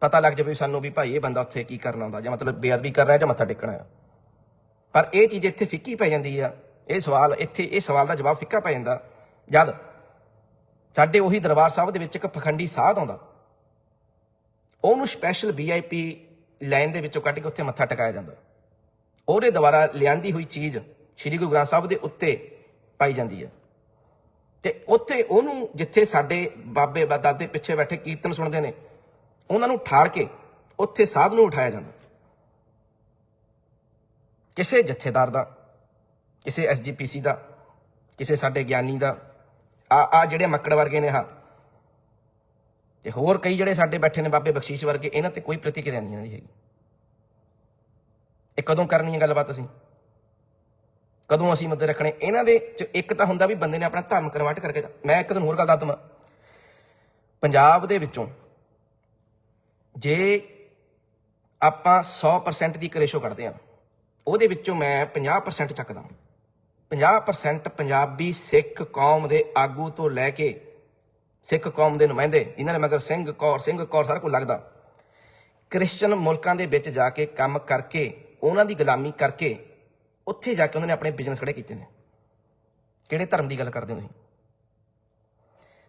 ਪਤਾ ਲੱਗ ਜਾਵੇ ਸਾਨੂੰ ਵੀ ਭਾਈ ਇਹ ਬੰਦਾ ਉੱਥੇ ਕੀ ਕਰਨ ਆਉਂਦਾ ਜਾਂ ਮਤਲਬ ਬੇਅਦਬੀ ਕਰ ਰਿਹਾ ਜਾਂ ਮੱਥਾ ਟੇਕਣਾ ਆ ਪਰ ਇਹ ਚੀਜ਼ ਇੱਥੇ ਫਿੱਕੀ ਪੈ ਜਾਂਦੀ ਆ। ਇਹ ਸਵਾਲ ਇੱਥੇ, ਇਹ ਸਵਾਲ ਦਾ ਜਵਾਬ ਫਿੱਕਾ ਪੈ ਜਾਂਦਾ। ਜਦ ਸਾਡੇ ਉਹੀ ਦਰਬਾਰ ਸਾਹਿਬ ਦੇ ਵਿੱਚ ਇੱਕ ਪਖੰਡੀ ਸਾਧ ਆਉਂਦਾ। ਉਹਨੂੰ ਸਪੈਸ਼ਲ ਵੀਆਈਪੀ ਲਾਈਨ ਦੇ ਵਿੱਚੋਂ ਕੱਢ ਕੇ ਉੱਥੇ ਮੱਥਾ ਟਿਕਾਇਆ ਜਾਂਦਾ। ਉਹਦੇ ਦੁਆਰਾ ਲਿਆਂਦੀ ਹੋਈ ਚੀਜ਼ ਸ੍ਰੀ ਗੁਰੂ ਗ੍ਰੰਥ ਸਾਹਿਬ ਦੇ ਉੱਤੇ ਪਾਈ ਜਾਂਦੀ ਹੈ। ਤੇ ਉੱਥੇ ਉਹਨੂੰ ਜਿੱਥੇ ਸਾਡੇ ਬਾਬੇ ਦਾਦੇ ਪਿੱਛੇ ਬੈਠੇ ਕੀਰਤਨ ਸੁਣਦੇ ਨੇ, ਉਹਨਾਂ ਨੂੰ ਠਾੜ ਕੇ ਉੱਥੇ ਸਾਧ ਨੂੰ ਉਠਾਇਆ ਜਾਂਦਾ। ਕਿਸੇ ਜਥੇਦਾਰ ਦਾ, ਕਿਸੇ ਐਸਜੀਪੀਸੀ ਦਾ, ਕਿਸੇ ਸਾਡੇ ਗਿਆਨੀ ਦਾ, ਆ ਆ ਜਿਹੜੇ ਮੱਕੜ ਵਰਗੇ ਨੇ ਹਾਂ ਤੇ ਹੋਰ ਕਈ ਜਿਹੜੇ ਸਾਡੇ ਬੈਠੇ ਨੇ ਬਾਬੇ ਬਖਸ਼ੀਸ਼ ਵਰਗੇ, ਇਹਨਾਂ ਤੇ ਕੋਈ ਪ੍ਰਤੀਕਿਰਿਆ ਨਹੀਂ ਇਹਨਾਂ ਦੀ ਹੈਗੀ। ਇਹ ਕਦੋਂ ਕਰਨੀ ਹੈ ਗੱਲਬਾਤ ਅਸੀਂ? ਕਦੋਂ ਅਸੀਂ ਮੁੱਦੇ ਰੱਖਣੇ? ਇਹਨਾਂ ਦੇ ਚ ਇੱਕ ਤਾਂ ਹੁੰਦਾ ਵੀ ਬੰਦੇ ਨੇ ਆਪਣਾ ਧਰਮ ਕਨਵਰਟ ਕਰਕੇ ਮੈਂ ਇੱਕ ਦਿਨ ਹੋਰ ਗੱਲ ਦੱਸ ਦਵਾਂ ਪੰਜਾਬ ਦੇ ਵਿੱਚੋਂ ਜੇ ਆਪਾਂ 100% ਦੀ ਰੇਸ਼ੋ ਕੱਢਦੇ ਆ ਉਹਦੇ ਵਿੱਚੋਂ ਮੈਂ 50% ਚੱਕਦਾ। 50% ਪੰਜਾਬੀ ਸਿੱਖ ਕੌਮ ਦੇ ਆਗੂ ਤੋਂ ਲੈ ਕੇ ਸਿੱਖ ਕੌਮ ਦੇ ਨੁਮਾਇੰਦੇ, ਇਹਨਾਂ ਨੇ ਮਗਰ ਸਿੰਘ ਕੌਰ ਸਿੰਘ ਕੌਰ ਸਾਰਾ ਕੁਝ ਲੱਗਦਾ। ਕ੍ਰਿਸਚੀਅਨ ਮੁਲਕਾਂ ਦੇ ਵਿੱਚ ਜਾ ਕੇ ਕੰਮ ਕਰਕੇ, ਉਹਨਾਂ ਦੀ ਗੁਲਾਮੀ ਕਰਕੇ ਉੱਥੇ ਜਾ ਕੇ ਉਹਨਾਂ ਨੇ ਆਪਣੇ ਬਿਜ਼ਨਸ ਖੜੇ ਕੀਤੇ ਨੇ। ਕਿਹੜੇ ਧਰਮ ਦੀ ਗੱਲ ਕਰਦੇ ਹੋ ਤੁਸੀਂ?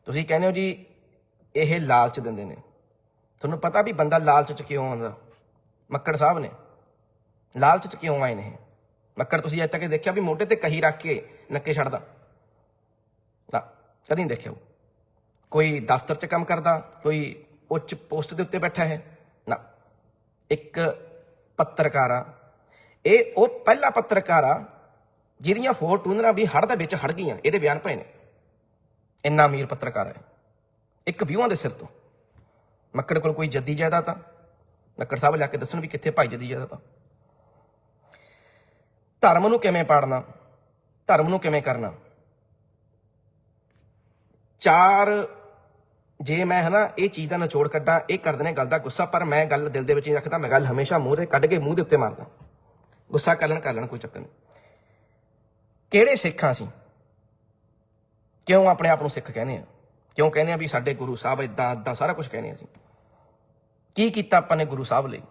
ਤੁਸੀਂ ਕਹਿੰਦੇ ਹੋ ਜੀ, ਇਹ ਲਾਲਚ ਦਿੰਦੇ ਨੇ। ਤੁਹਾਨੂੰ ਪਤਾ ਵੀ ਬੰਦਾ ਲਾਲਚ ਚ ਕਿਉਂ ਆਉਂਦਾ? ਮੱਕੜ ਸਾਹਿਬ ਨੇ। ਲਾਲਚ ਚ ਕਿਉਂ ਆਏ ਨੇ ਇਹ? ਮੱਕੜ, ਤੁਸੀਂ ਅੱਜ ਤੱਕ ਦੇਖਿਆ ਵੀ ਮੋਢੇ ਤੇ ਕਹੀ ਰੱਖ ਕੇ ਨੱਕੇ ਛੱਡਦਾ? ਤਾਂ ਕਦੀ ਨਹੀਂ ਦੇਖਿਆ ਉਹ। ਕੋਈ ਦਫ਼ਤਰ 'ਚ ਕੰਮ ਕਰਦਾ, ਕੋਈ ਉੱਚ ਪੋਸਟ ਦੇ ਉੱਤੇ ਬੈਠਾ ਹੈ? ਨਾ। ਇੱਕ ਪੱਤਰਕਾਰ ਆ ਇਹ ਉਹ ਪਹਿਲਾ ਪੱਤਰਕਾਰ ਆ ਜਿਹਦੀਆਂ ਫੋਟੋਆਂ ਵੀ ਹੜ ਦੇ ਵਿੱਚ ਹੜ ਗਈਆਂ, ਇਹਦੇ ਬਿਆਨ ਪਏ ਨੇ। ਇੰਨਾ ਅਮੀਰ ਪੱਤਰਕਾਰ ਹੈ। ਇੱਕ ਵਿਊਆਂ ਦੇ ਸਿਰ ਤੋਂ। ਮੱਕੜ ਕੋਲ ਕੋਈ ਜੱਦੀ ਜਾਇਦਾਦ ਆ। ਮੱਕੜ ਸਾਹਿਬ ਲਿਆ ਕੇ ਦੱਸਣ ਵੀ ਕਿੱਥੇ ਭਾਈ ਜੱਦੀ ਜਾਇਦਾਦ ਆ। ਧਰਮ ਨੂੰ ਕਿਵੇਂ ਪਾੜਨਾ? ਧਰਮ ਨੂੰ ਕਿਵੇਂ ਕਰਨਾ? ਚਾਰ, ਜੇ ਮੈਂ ਹਨਾ ਇਹ ਚੀਜ਼ ਦਾ ਨਿਚੋੜ ਕੱਢਾਂ, ਇਹ ਕਰਦੇ ਨੇ ਗੱਲ ਦਾ ਗੁੱਸਾ, ਪਰ ਮੈਂ ਗੱਲ ਦਿਲ ਦੇ ਵਿੱਚ ਨਹੀਂ ਰੱਖਦਾ, ਮੈਂ ਗੱਲ ਹਮੇਸ਼ਾ ਮੂੰਹ ਤੇ ਕੱਢ ਕੇ ਮੂੰਹ ਦੇ ਉੱਤੇ ਮਾਰਦਾ। ਗੁੱਸਾ ਕਰ ਲੈਣ ਕਰ ਲੈਣ, ਕੋਈ ਚੱਕਰ ਨਹੀਂ। ਕਿਹੜੇ ਸਿੱਖ ਸਿੱਖਾਂ ਅਸੀਂ? ਕਿਉਂ ਆਪਣੇ ਆਪ ਨੂੰ ਸਿੱਖ ਕਹਿੰਦੇ ਆ ਕਿਉਂ ਕਹਿੰਦੇ ਆ ਵੀ ਸਾਡੇ ਗੁਰੂ ਸਾਹਿਬ ਇਦਾਂ ਇਦਾਂ ਸਾਰਾ ਕੁਝ ਕਹਿੰਦੇ ਆ ਸੀ ਕੀ ਕੀਤਾ ਆਪਾਂ ਨੇ ਗੁਰੂ ਸਾਹਿਬ ਲਈ?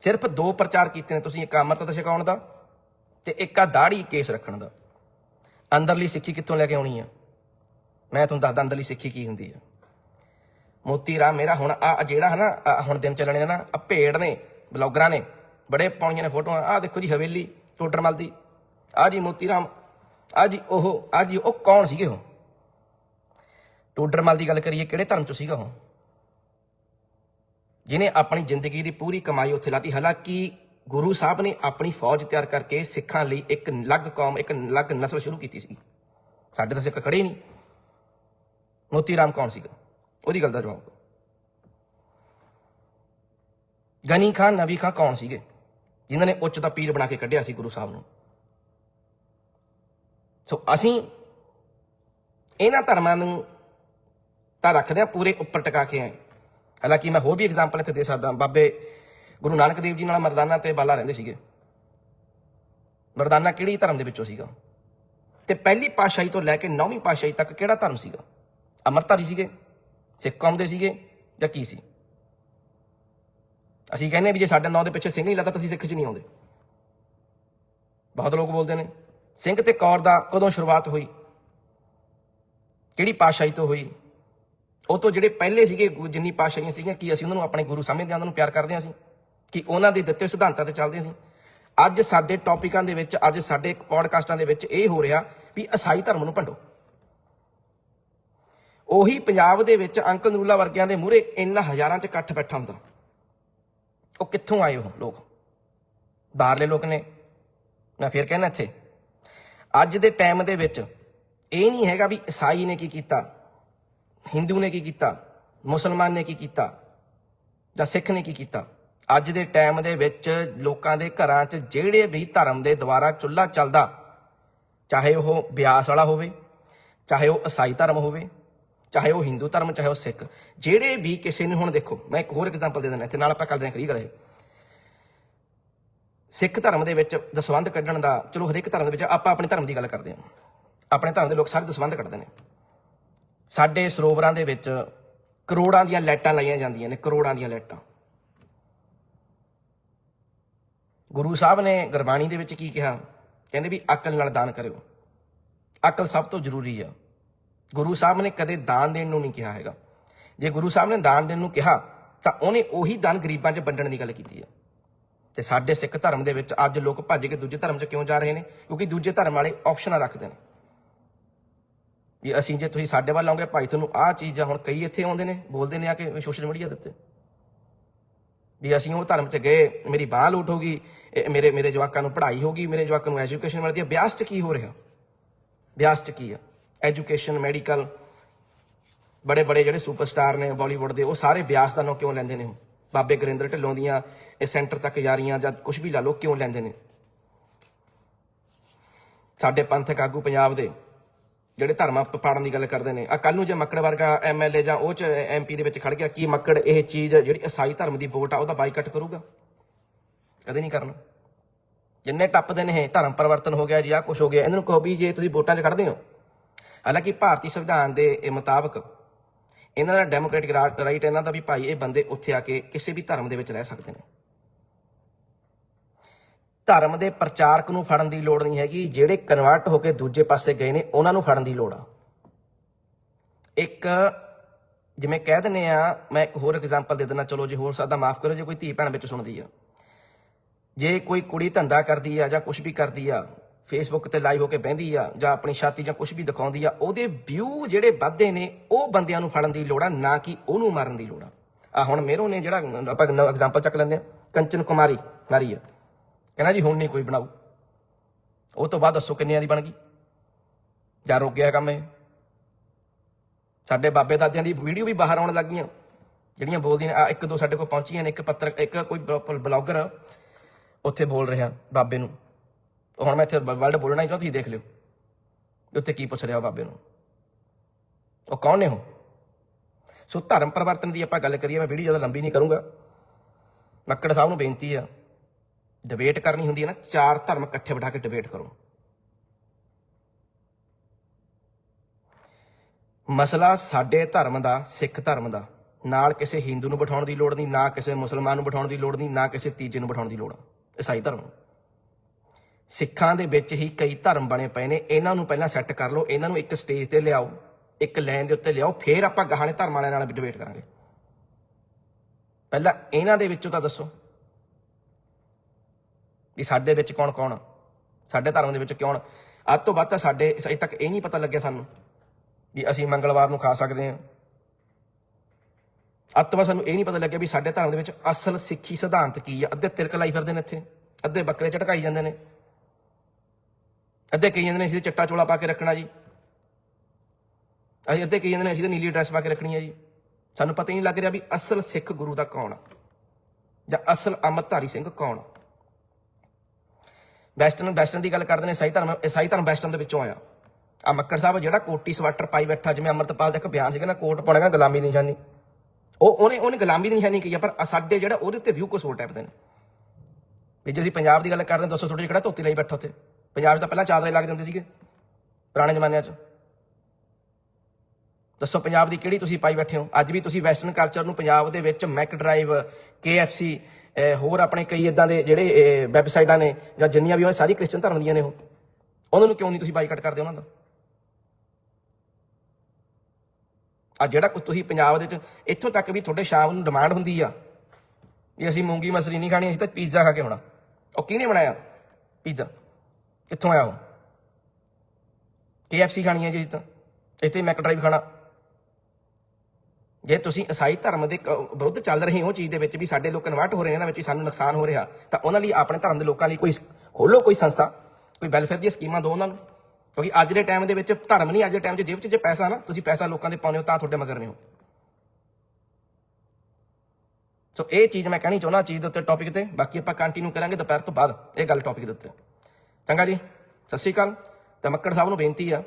ਸਿਰਫ ਦੋ ਪ੍ਰਚਾਰ ਕੀਤੇ ਨੇ ਤੁਸੀਂ, ਇੱਕ ਅੰਮ੍ਰਿਤ ਛਕਾਉਣ ਦਾ ਤੇ ਇੱਕ ਆ ਦਾੜੀ ਕੇਸ ਰੱਖਣ ਦਾ। ਅੰਦਰਲੀ ਸਿੱਖੀ ਕਿੱਥੋਂ ਲੈ ਕੇ ਆਉਣੀ ਆ? ਮੈਂ ਤੁਹਾਨੂੰ ਦੱਸਦਾ ਅੰਦਰਲੀ ਸਿੱਖੀ ਕੀ ਹੁੰਦੀ ਆ। ਮੋਤੀ ਰਾਮ, ਮੇਰਾ ਹੁਣ ਆ ਜਿਹੜਾ ਹੈ ਨਾ ਆਹ ਹੁਣ ਦਿਨ ਚੱਲਣੇ ਦਾ ਨਾ, ਆ ਭੇੜ ਨੇ, ਬਲੌਗਰਾਂ ਨੇ ਬੜੇ ਪਾਉਣੀਆਂ ਨੇ ਫੋਟੋਆਂ। ਆਹ ਦੇਖੋ ਜੀ, ਹਵੇਲੀ ਟੋਡਰਮਲ ਦੀ। ਆਹ ਜੀ ਮੋਤੀ ਰਾਮ ਆ ਜੀ ਉਹ, ਆਹ ਜੀ ਉਹ ਕੌਣ ਸੀਗੇ ਉਹ? ਟੋਡਰਮਲ ਦੀ ਗੱਲ ਕਰੀਏ, ਕਿਹੜੇ ਧਰਮ ਚ ਸੀਗਾ ਉਹ? ਜਿਨੇ ਆਪਣੀ ਜ਼ਿੰਦਗੀ ਦੀ ਪੂਰੀ ਕਮਾਈ ਉੱਥੇ ਲਾਤੀ। ਹਾਲਾਂਕਿ ਗੁਰੂ ਸਾਹਿਬ ਨੇ ਆਪਣੀ ਫੌਜ ਤਿਆਰ ਕਰਕੇ ਸਿੱਖਾਂ ਲਈ ਇੱਕ ਅਲੱਗ ਕੌਮ, ਇੱਕ ਅਲੱਗ ਨਸਲ ਸ਼ੁਰੂ ਕੀਤੀ ਸੀ। ਸਾਡੇ ਤਾਂ ਸਿੱਖ ਖੜੇ ਹੀ ਨਹੀਂ। ਮੋਤੀ ਰਾਮ ਕੌਣ ਸੀਗਾ? ਉਹਦੀ ਗੱਲ ਦਾ ਜਵਾਬ ਗਨੀ ਖਾਨ ਨਬੀ ਖਾਨ ਕੌਣ ਸੀਗੇ? ਜਿਨ੍ਹਾਂ ਨੇ ਉੱਚ ਦਾ ਪੀਰ ਬਣਾ ਕੇ ਕੱਢਿਆ ਸੀ ਗੁਰੂ ਸਾਹਿਬ ਨੂੰ। ਸੋ ਅਸੀਂ ਇਹਨਾਂ ਧਰਮਾਂ ਨੂੰ ਤਾਂ ਰੱਖਦੇ ਆ ਪੂਰੇ ਉੱਪਰ ਟਿਕਾ ਕੇ ਆਏ। ਹਾਲਾਂਕਿ ਮੈਂ ਹੋਰ ਵੀ ਐਗਜ਼ਾਮਪਲ ਇੱਥੇ ਦੇ ਸਕਦਾ ਬਾਬੇ ਗੁਰੂ ਨਾਨਕ ਦੇਵ ਜੀ ਨਾਲ ਮਰਦਾਨਾ ਤੇ ਬਾਲਾ ਰਹਿੰਦੇ ਸੀਗੇ। ਮਰਦਾਨਾ ਕਿਹੜੀ ਧਰਮ ਦੇ ਵਿੱਚੋਂ ਸੀਗਾ? ਤੇ ਪਹਿਲੀ ਪਾਤਸ਼ਾਹੀ ਤੋਂ ਲੈ ਕੇ ਨੌਵੀਂ ਪਾਤਸ਼ਾਹੀ ਤੱਕ ਕਿਹੜਾ ਧਰਮ ਸੀਗਾ? ਅਮਰਤਾਰੀ ਸੀਗੇ, ਸਿੱਖ ਕੌਮ ਦੇ ਸੀਗੇ ਜਾਂ ਕੀ ਸੀ? ਅਸੀਂ ਕਹਿੰਦੇ ਵੀ ਜੇ ਸਾਡੇ ਨਾਂ ਦੇ ਪਿੱਛੇ ਸਿੰਘ ਨਹੀਂ ਲੱਗਦਾ ਤਾਂ ਅਸੀਂ ਸਿੱਖ 'ਚ ਨਹੀਂ ਆਉਂਦੇ। ਬਹੁਤ ਲੋਕ ਬੋਲਦੇ ਨੇ, ਸਿੰਘ ਤੇ ਕੌਰ ਦਾ ਕਦੋਂ ਸ਼ੁਰੂਆਤ ਹੋਈ? ਕਿਹੜੀ ਪਾਤਸ਼ਾਹੀ ਤੋਂ ਹੋਈ? ਉਹ ਤੋਂ ਜਿਹੜੇ ਪਹਿਲੇ ਸੀਗੇ, ਗੁ- ਜਿੰਨੀ ਪਾਤਸ਼ਾਹੀਆਂ ਸੀਗੀਆਂ, ਕੀ ਅਸੀਂ ਉਹਨਾਂ ਨੂੰ ਆਪਣੇ ਗੁਰੂ ਸਮਝਦੇ ਹਾਂ ਉਹਨਾਂ ਨੂੰ ਪਿਆਰ ਕਰਦੇ ਹਾਂ ਅਸੀਂ? ਕਿ ਉਹਨਾਂ ਦੇ ਦਿੱਤੇ ਸਿਧਾਂਤਾਂ ਤੇ ਚੱਲਦੇ ਸੀ ਅੱਜ ਸਾਡੇ ਟੌਪਿਕਾਂ ਦੇ ਵਿੱਚ, ਅੱਜ ਸਾਡੇ ਪੋਡਕਾਸਟਾਂ ਦੇ ਵਿੱਚ ਇਹ ਹੋ ਰਿਹਾ ਵੀ ਈਸਾਈ ਧਰਮ ਨੂੰ ਭੰਡੋ। ਉਹੀ ਪੰਜਾਬ ਦੇ ਵਿੱਚ ਅੰਕਲ ਨੂਲਾ ਵਰਗਿਆਂ ਦੇ ਮੂਹਰੇ ਇੰਨਾ ਹਜ਼ਾਰਾਂ ਚ ਇਕੱਠ ਬੈਠਾ ਹੁੰਦਾ। ਉਹ ਕਿੱਥੋਂ ਆਏ ਉਹ ਲੋਕ? ਬਾਹਰਲੇ ਲੋਕ ਨੇ। ਮੈਂ ਫਿਰ ਕਹਿੰਦਾ ਇੱਥੇ, ਅੱਜ ਦੇ ਟਾਈਮ ਦੇ ਵਿੱਚ ਇਹ ਨਹੀਂ ਹੈਗਾ ਵੀ ਈਸਾਈ ਨੇ ਕੀ ਕੀਤਾ, ਹਿੰਦੂ ਨੇ ਕੀ ਕੀਤਾ, ਮੁਸਲਮਾਨ ਨੇ ਕੀ ਕੀਤਾ ਜਾਂ ਸਿੱਖ ਨੇ ਕੀ ਕੀਤਾ। ਅੱਜ ਦੇ ਟਾਈਮ ਦੇ ਵਿੱਚ ਲੋਕਾਂ ਦੇ ਘਰਾਂ 'ਚ ਜਿਹੜੇ ਵੀ ਧਰਮ ਦੇ ਦੁਆਰਾ ਚੁੱਲ੍ਹਾ ਚੱਲਦਾ, ਚਾਹੇ ਉਹ ਬਿਆਸ ਵਾਲਾ ਹੋਵੇ, ਚਾਹੇ ਉਹ ਈਸਾਈ ਧਰਮ ਹੋਵੇ ਚਾਹੇ ਉਹ ਹਿੰਦੂ ਧਰਮ, ਚਾਹੇ ਉਹ ਸਿੱਖ, ਜਿਹੜੇ ਵੀ ਕਿਸੇ ਨੂੰ ਹੁਣ ਦੇਖੋ, ਮੈਂ ਇੱਕ ਹੋਰ ਐਗਜ਼ਾਮਪਲ ਦੇ ਦਿੰਦਾ, ਇੱਥੇ ਨਾਲ ਆਪਾਂ ਕਰਦੇ ਹਾਂ ਕਰੀ ਗੱਲ ਸਿੱਖ ਧਰਮ ਦੇ ਵਿੱਚ ਦਸਵੰਧ ਕੱਢਣ ਦਾ, ਚਲੋ ਹਰੇਕ ਧਰਮ ਦੇ ਵਿੱਚ ਆਪਾਂ ਆਪਣੇ ਧਰਮ ਦੀ ਗੱਲ ਕਰਦੇ ਹਾਂ। ਆਪਣੇ ਧਰਮ ਦੇ ਲੋਕ ਸਾਰੇ ਦਸਵੰਧ ਕੱਢਦੇ ਨੇ। ਸਾਡੇ ਸਰੋਵਰਾਂ ਦੇ ਵਿੱਚ ਕਰੋੜਾਂ ਦੀਆਂ ਲਾਈਟਾਂ ਲਾਈਆਂ ਜਾਂਦੀਆਂ ਨੇ, ਕਰੋੜਾਂ ਦੀਆਂ ਲਾਈਟਾਂ। ਗੁਰੂ ਸਾਹਿਬ ਨੇ ਗੁਰਬਾਣੀ ਦੇ ਵਿੱਚ ਕੀ ਕਿਹਾ? ਕਹਿੰਦੇ ਵੀ ਅਕਲ ਨਾਲ ਦਾਨ ਕਰਿਓ। ਅਕਲ ਸਭ ਤੋਂ ਜ਼ਰੂਰੀ ਆ। ਗੁਰੂ ਸਾਹਿਬ ਨੇ ਕਦੇ ਦਾਨ ਦੇਣ ਨੂੰ ਨਹੀਂ ਕਿਹਾ ਹੈਗਾ। ਜੇ ਗੁਰੂ ਸਾਹਿਬ ਨੇ ਦਾਨ ਦੇਣ ਨੂੰ ਕਿਹਾ, ਤਾਂ ਉਹਨੇ ਉਹੀ ਦਾਨ ਗਰੀਬਾਂ 'ਚ ਵੰਡਣ ਦੀ ਗੱਲ ਕੀਤੀ ਹੈ। ਤੇ ਸਾਡੇ ਸਿੱਖ ਧਰਮ ਦੇ ਵਿੱਚ ਅੱਜ ਲੋਕ ਭੱਜ ਕੇ ਦੂਜੇ ਧਰਮ 'ਚ ਕਿਉਂ ਜਾ ਰਹੇ ਨੇ? ਕਿਉਂਕਿ ਦੂਜੇ ਧਰਮ ਵਾਲੇ ਆਪਸ਼ਨਾਂ ਰੱਖਦੇ ਨੇ। ਵੀ ਅਸੀਂ ਜੇ ਤੁਸੀਂ ਸਾਡੇ ਵੱਲ ਆਓਗੇ, ਭਾਈ ਤੁਹਾਨੂੰ ਆਹ ਚੀਜ਼ ਆ, ਹੁਣ ਕਈ ਇੱਥੇ ਆਉਂਦੇ ਨੇ, ਬੋਲਦੇ ਨੇ ਆ ਕੇ ਸੋਸ਼ਲ ਮੀਡੀਆ ਦੇ ਉੱਤੇ। ਵੀ ਅਸੀਂ ਉਹ ਧਰਮ 'ਚ ਗਏ, ਮੇਰੀ ਬਾਹ ਲੂਟ ਹੋ ਗਈ, ਇਹ ਮੇਰੇ ਮੇਰੇ ਜਵਾਕਾਂ ਨੂੰ ਪੜ੍ਹਾਈ ਹੋ ਗਈ, ਮੇਰੇ ਜਵਾਕਾਂ ਨੂੰ ਐਜੂਕੇਸ਼ਨ ਮਿਲਦੀ ਹੈ। ਵਿਆਸ 'ਚ ਕੀ ਹੋ ਰਿਹਾ? ਵਿਆਸ 'ਚ ਕੀ ਆ? ਐਜੂਕੇਸ਼ਨ, ਮੈਡੀਕਲ ਬੜੇ ਬੜੇ ਜਿਹੜੇ ਸੁਪਰਸਟਾਰ ਨੇ ਬਾਲੀਵੁੱਡ ਦੇ, ਉਹ ਸਾਰੇ ਬਿਆਸ ਦਾ ਨਾਂ ਕਿਉਂ ਲੈਂਦੇ ਨੇ? ਬਾਬੇ ਗੁਰਿੰਦਰ ਢਿੱਲੋਂ ਦੀਆਂ ਇਹ ਸੈਂਟਰ ਤੱਕ ਜਾ ਰਹੀਆਂ ਜਾਂ ਕੁਝ ਵੀ ਲਾ ਲਓ, ਕਿਉਂ ਲੈਂਦੇ ਨੇ? ਸਾਡੇ ਪੰਥਕ ਆਗੂ ਪੰਜਾਬ ਦੇ, ਜਿਹੜੇ ਧਰਮਾਂ ਪਾੜਨ ਦੀ ਗੱਲ ਕਰਦੇ ਨੇ ਆ ਕੱਲ ਨੂੰ ਜੇ ਮੱਕੜ ਵਰਗਾ ਐਮਐਲਏ ਜਾਂ ਉਹ ਚ ਐਮਪੀ ਦੇ ਵਿੱਚ ਖੜ ਗਿਆ, ਕੀ ਮੱਕੜ ਇਹ ਚੀਜ਼ ਜਿਹੜੀ ਈਸਾਈ ਧਰਮ ਦੀ ਵੋਟ ਆ, ਉਹਦਾ ਬਾਈਕਾਟ ਕਰੂਗਾ? ਕਦੇ ਨਹੀਂ ਕਰਨਾ। ਜਿੰਨੇ ਟੱਪਦੇ ਨੇ ਇਹ ਧਰਮ ਪਰਿਵਰਤਨ ਹੋ ਗਿਆ ਜੀ ਆ ਕੁਝ ਹੋ ਗਿਆ, ਇਹਨਾਂ ਨੂੰ ਕਹੋ ਵੀ ਜੇ ਤੁਸੀਂ ਵੋਟਾਂ 'ਚ ਖੜਦੇ ਹੋ ਹਾਲਾਂਕਿ ਭਾਰਤੀ ਸੰਵਿਧਾਨ ਦੇ ਮੁਤਾਬਕ ਇਹਨਾਂ ਦਾ ਡੈਮੋਕ੍ਰੈਟਿਕ ਰਾਈਟ ਇਹਨਾਂ ਦਾ ਵੀ ਭਾਈ, ਇਹ ਬੰਦੇ ਉੱਥੇ ਆ ਕੇ ਕਿਸੇ ਵੀ ਧਰਮ ਦੇ ਵਿੱਚ ਰਹਿ ਸਕਦੇ ਨੇ। ਧਰਮ ਦੇ ਪ੍ਰਚਾਰਕ ਨੂੰ ਫੜਨ ਦੀ ਲੋੜ ਨਹੀਂ ਹੈਗੀ, ਜਿਹੜੇ ਕਨਵਰਟ ਹੋ ਕੇ ਦੂਜੇ ਪਾਸੇ ਗਏ ਨੇ, ਉਹਨਾਂ ਨੂੰ ਫੜਨ ਦੀ ਲੋੜ ਆ। ਇੱਕ ਜਿਵੇਂ ਕਹਿ ਦਿੰਦੇ ਆ, ਮੈਂ ਇੱਕ ਹੋਰ ਐਗਜ਼ਾਮਪਲ ਦੇ ਦਿੰਦਾ, ਚਲੋ ਜੇ ਹੋਰ ਸਾਦਾ ਮਾਫ ਕਰੋ ਜੇ ਕੋਈ ਧੀ ਭੈਣ ਵਿੱਚ ਸੁਣਦੀ ਆ। ਜੇ ਕੋਈ ਕੁੜੀ ਧੰਦਾ ਕਰਦੀ ਆ ਜਾਂ ਕੁਝ ਵੀ ਕਰਦੀ ਆ ਫੇਸਬੁੱਕ ਤੇ ਲਾਈਵ ਹੋ ਕੇ ਬਹਿੰਦੀ ਆ ਜਾਂ ਆਪਣੀ ਛਾਤੀ ਜਾਂ ਕੁਝ ਵੀ ਦਿਖਾਉਂਦੀ ਆ, ਉਹਦੇ ਵਿਊ ਜਿਹੜੇ ਵੱਧਦੇ ਨੇ, ਉਹ ਬੰਦਿਆਂ ਨੂੰ ਫੜਨ ਦੀ ਲੋੜ ਆ, ਨਾ ਕਿ ਉਹਨੂੰ ਮਾਰਨ ਦੀ ਲੋੜ ਆ। ਆ ਹੁਣ ਮੇਰੋਂ ਨੇ ਜਿਹੜਾ, ਆਪਾਂ ਐਗਜ਼ਾਮਪਲ ਚੱਕ ਲੈਂਦੇ ਆ, ਕੰਚਨ ਕੁਮਾਰੀ ਮਾਰੀ ਆ। ਕਹਿੰਦਾ ਜੀ, ਹੁਣ ਨਹੀਂ ਕੋਈ ਬਣਾਊ। ਉਹ ਤੋਂ ਬਾਅਦ ਦੱਸੋ ਕਿੰਨਿਆਂ ਦੀ ਬਣ ਗਈ? ਜਾਂ ਰੁਕ ਗਿਆ ਕੰਮ ਇਹ? ਸਾਡੇ ਬਾਬੇ ਦਾਦਿਆਂ ਦੀ ਵੀਡੀਓ ਵੀ ਬਾਹਰ ਆਉਣ ਲੱਗ ਗਈਆਂ। ਜਿਹੜੀਆਂ ਬੋਲਦੀਆਂ ਨੇ, ਆ ਇੱਕ ਦੋ ਸਾਡੇ ਕੋਲ ਪਹੁੰਚੀਆਂ ਨੇ, ਇੱਕ ਪੱਤਰ, ਇੱਕ ਕੋਈ ਬਲੌਗਰ ਉੱਥੇ ਬੋਲ ਰਿਹਾ ਬਾਬੇ ਨੂੰ। ਹੁਣ ਮੈਂ ਇੱਥੇ ਵਰਲਡ ਬੋਲਣਾ ਹੀ ਚਾਹੁੰਦਾ ਤੁਸੀਂ ਦੇਖ ਲਿਓ? ਵੀ ਉੱਥੇ ਕੀ ਪੁੱਛ ਰਿਹਾ ਬਾਬੇ ਨੂੰ? ਉਹ ਕੌਣ ਨੇ ਉਹ? ਸੋ ਧਰਮ ਪਰਿਵਰਤਨ ਦੀ ਆਪਾਂ ਗੱਲ ਕਰੀਏ, ਮੈਂ ਵੀਡੀਓ ਜ਼ਿਆਦਾ ਲੰਬੀ ਨਹੀਂ ਕਰੂੰਗਾ। ਮੱਕੜ ਸਾਹਿਬ ਨੂੰ ਬੇਨਤੀ ਆ ਡਿਬੇਟ ਕਰਨੀ ਹੁੰਦੀ ਹੈ ਨਾ, ਚਾਰ ਧਰਮ ਇਕੱਠੇ ਬਿਠਾ ਕੇ ਡਿਬੇਟ ਕਰੋ। ਮਸਲਾ ਸਾਡੇ ਧਰਮ ਦਾ, ਸਿੱਖ ਧਰਮ ਦਾ, ਨਾਲ ਕਿਸੇ ਹਿੰਦੂ ਨੂੰ ਬਿਠਾਉਣ ਦੀ ਲੋੜ ਨਹੀਂ, ਨਾ ਕਿਸੇ ਮੁਸਲਮਾਨ ਨੂੰ ਬਿਠਾਉਣ ਦੀ ਲੋੜ ਨਹੀਂ, ਨਾ ਕਿਸੇ ਤੀਜੇ ਨੂੰ ਬਿਠਾਉਣ ਦੀ ਲੋੜ ਈਸਾਈ ਧਰਮ ਨੂੰ। ਸਿੱਖਾਂ ਦੇ ਵਿੱਚ ਹੀ ਕਈ ਧਰਮ ਬਣੇ ਪਏ ਨੇ। ਇਹਨਾਂ ਨੂੰ ਪਹਿਲਾਂ ਸੈੱਟ ਕਰ ਲਓ, ਇਹਨਾਂ ਨੂੰ ਇੱਕ ਸਟੇਜ ਤੇ ਲਿਆਓ, ਇੱਕ ਲਾਈਨ ਦੇ ਉੱਤੇ ਲਿਆਓ, ਫਿਰ ਆਪਾਂ ਗਾਹਣੇ ਧਰਮ ਵਾਲਿਆਂ ਨਾਲ ਡਿਬੇਟ ਕਰਾਂਗੇ। ਪਹਿਲਾਂ ਇਹਨਾਂ ਦੇ ਵਿੱਚੋਂ ਤਾਂ ਦੱਸੋ ਵੀ ਸਾਡੇ ਵਿੱਚ ਕੌਣ ਕੌਣ ਸਾਡੇ ਧਰਮ ਦੇ ਵਿੱਚ ਕੌਣ ਅੱਜ ਤੋਂ ਬਾਅਦ ਤਾਂ ਸਾਡੇ, ਅਜੇ ਤੱਕ ਇਹ ਨਹੀਂ ਪਤਾ ਲੱਗਿਆ ਸਾਨੂੰ ਵੀ ਅਸੀਂ ਮੰਗਲਵਾਰ ਨੂੰ ਖਾ ਸਕਦੇ ਹਾਂ। ਅੱਜ ਤੋਂ ਬਾਅਦ ਸਾਨੂੰ ਇਹ ਨਹੀਂ ਪਤਾ ਲੱਗਿਆ ਵੀ ਸਾਡੇ ਧਰਮ ਦੇ ਵਿੱਚ ਅਸਲ ਸਿੱਖੀ ਸਿਧਾਂਤ ਕੀ ਆ? ਅੱਧੇ ਤਿਰਕ ਲਾਈ ਫਿਰਦੇ ਨੇ ਇੱਥੇ, ਅੱਧੇ ਬੱਕਰੇ ਝਟਕਾਈ ਜਾਂਦੇ ਨੇ। ਅੱਧੇ ਕਹੀ ਜਾਂਦੇ ਨੇ ਅਸੀਂ ਚਿੱਟਾ ਚੋਲਾ ਪਾ ਕੇ ਰੱਖਣਾ ਜੀ। ਅਸੀਂ ਅੱਧੇ ਕਹੀ ਜਾਂਦੇ ਨੇ ਅਸੀਂ ਤਾਂ ਨੀਲੀ ਡਰੈਸ ਪਾ ਕੇ ਰੱਖਣੀ ਹੈ ਜੀ। ਸਾਨੂੰ ਪਤਾ ਹੀ ਨਹੀਂ ਲੱਗ ਰਿਹਾ ਵੀ ਅਸਲ ਸਿੱਖ ਗੁਰੂ ਦਾ ਕੌਣ ਆ, ਜਾਂ ਅਸਲ ਅੰਮ੍ਰਿਤਧਾਰੀ ਸਿੰਘ ਕੌਣ ਵੈਸਟਰਨ ਵੈਸਟਰਨ ਦੀ ਗੱਲ ਕਰਦੇ ਨੇ ਈਸਾਈ ਧਰਮ ਈਸਾਈ ਧਰਮ ਵੈਸਟਰਨ ਦੇ ਵਿੱਚੋਂ ਆਇਆ। ਆ ਮੱਕੜ ਸਾਹਿਬ ਜਿਹੜਾ ਕੋਟੀ ਸਵੈਟਰ ਪਾਈ ਬੈਠਾ, ਜਿਵੇਂ ਅਮਰਤਪਾਲ ਦਾ ਇੱਕ ਬਿਆਨ ਸੀਗਾ ਨਾ, ਕੋਟ ਪਾਉਣਾ, ਗੁਲਾਮੀ ਦੀ ਨਿਸ਼ਾਨੀ। ਉਹ, ਉਹਨੇ ਉਹਨੇ ਗੁਲਾਮੀ ਦੀ ਨਿਸ਼ਾਨੀ ਕਹੀ ਆ, ਪਰ ਸਾਡੇ ਜਿਹੜਾ ਉਹਦੇ ਉੱਤੇ ਵਿਊ ਕੁਛ ਹੋਰ ਟਾਈਪ ਦੇ ਨੇ। ਵੀ ਜੇ ਅਸੀਂ ਪੰਜਾਬ ਦੀ ਗੱਲ ਕਰਦੇ ਹਾਂ ਦੱਸੋ ਥੋੜੀ ਜਿਹੀ ਕਿਹੜਾ ਧੋਤੀ ਲਈ ਬੈਠਾ ਉੱਥੇ? ਪੰਜਾਬ 'ਚ ਤਾਂ ਪਹਿਲਾਂ ਚਾਦਰੇ ਲੱਗਦੇ ਹੁੰਦੇ ਸੀਗੇ, ਪੁਰਾਣੇ ਜ਼ਮਾਨਿਆਂ 'ਚ। ਦੱਸੋ ਪੰਜਾਬ ਦੀ ਕਿਹੜੀ ਤੁਸੀਂ ਪਾਈ ਬੈਠੇ ਹੋ? ਅੱਜ ਵੀ ਤੁਸੀਂ ਵੈਸਟਰਨ ਕਲਚਰ ਨੂੰ ਪੰਜਾਬ ਦੇ ਵਿੱਚ ਮੈਕ ਡਰਾਈਵ KFC ਅਹ ਹੋਰ ਆਪਣੇ ਕਈ ਇਦਾਂ ਦੇ ਜਿਹੜੇ ਵੈਬਸਾਈਟਾਂ ਨੇ ਜਾਂ ਜਿੰਨੀਆਂ ਵੀ ਉਹ ਸਾਰੀ ਕ੍ਰਿਸਚਨ ਧਰਮ ਦੀਆਂ ਨੇ ਉਹ। ਉਹਨਾਂ ਨੂੰ ਕਿਉਂ ਨਹੀਂ ਤੁਸੀਂ ਬਾਈਕਾਟ ਕਰਦੇ ਉਹਨਾਂ ਦਾ? ਆ ਜਿਹੜਾ ਕੁਝ ਤੁਸੀਂ ਪੰਜਾਬ ਦੇ ਵਿੱਚ, ਇੱਥੋਂ ਤੱਕ ਵੀ ਤੁਹਾਡੇ ਸ਼ਾਮ ਨੂੰ ਡਿਮਾਂਡ ਹੁੰਦੀ ਆ ਵੀ ਅਸੀਂ ਮੂੰਗੀ ਮਸਰੀ ਨਹੀਂ ਖਾਣੀ, ਅਸੀਂ ਤਾਂ ਪੀਜ਼ਾ ਖਾ ਕੇ ਹੋਣਾ ਉਹ ਕਿਹਨੇ ਬਣਾਇਆ? ਪੀਜ਼ਾ ਕਿੱਥੋਂ ਆਇਆ ਉਹ? KFC ਖਾਣੀ ਹੈ ਜੀ ਤਾਂ। ਇੱਥੇ ਮੈਕ ਡਰਾਈਵ ਖਾਣਾ। ਜੇ ਤੁਸੀਂ ਈਸਾਈ ਧਰਮ ਦੇ ਕ- ਵਿਰੁੱਧ ਚੱਲ ਰਹੇ ਹੋ ਚੀਜ਼ ਦੇ ਵਿੱਚ ਵੀ ਸਾਡੇ ਲੋਕ ਕਨਵਰਟ ਹੋ ਰਹੇ ਨੇ ਇਹਨਾਂ ਵਿੱਚ ਸਾਨੂੰ ਨੁਕਸਾਨ ਹੋ ਰਿਹਾ, ਤਾਂ ਉਹਨਾਂ ਲਈ ਆਪਣੇ ਧਰਮ ਦੇ ਲੋਕਾਂ ਲਈ ਕੋਈ ਖੋਲੋ ਕੋਈ ਸੰਸਥਾ, ਕੋਈ ਵੈਲਫੇਅਰ ਦੀਆਂ ਸਕੀਮਾਂ ਦਿਓ ਉਹਨਾਂ ਨੂੰ। ਕਿਉਂਕਿ ਅੱਜ ਦੇ ਟਾਈਮ ਦੇ ਵਿੱਚ ਧਰਮ ਨਹੀਂ, ਅੱਜ ਦੇ ਟਾਈਮ 'ਚ ਜੇਬ 'ਚ ਜੇ ਪੈਸਾ ਨਾ, ਤੁਸੀਂ ਪੈਸਾ ਲੋਕਾਂ ਦੇ ਪਾਉਂਦੇ ਹੋ ਤਾਂ ਤੁਹਾਡੇ ਮਗਰ ਨੇ ਹੋ ਸੋ ਇਹ ਚੀਜ਼ ਮੈਂ ਕਹਿਣੀ ਚਾਹੁੰਦਾ ਚੀਜ਼ ਦੇ ਉੱਤੇ ਟੌਪਿਕ ਤੇ, ਬਾਕੀ ਆਪਾਂ ਕੰਟੀਨਿਊ ਕਰਾਂਗੇ ਦੁਪਹਿਰ ਤੋਂ ਬਾਅਦ ਇਹ ਗੱਲ ਟੌਪਿਕ ਦੇ ਉੱਤੇ। ਚੰਗਾ ਜੀ, ਸਤਿ ਸ਼੍ਰੀ ਅਕਾਲ। ਤਾਂ ਮੱਕੜ ਸਾਹਿਬ ਨੂੰ ਬੇਨਤੀ ਆ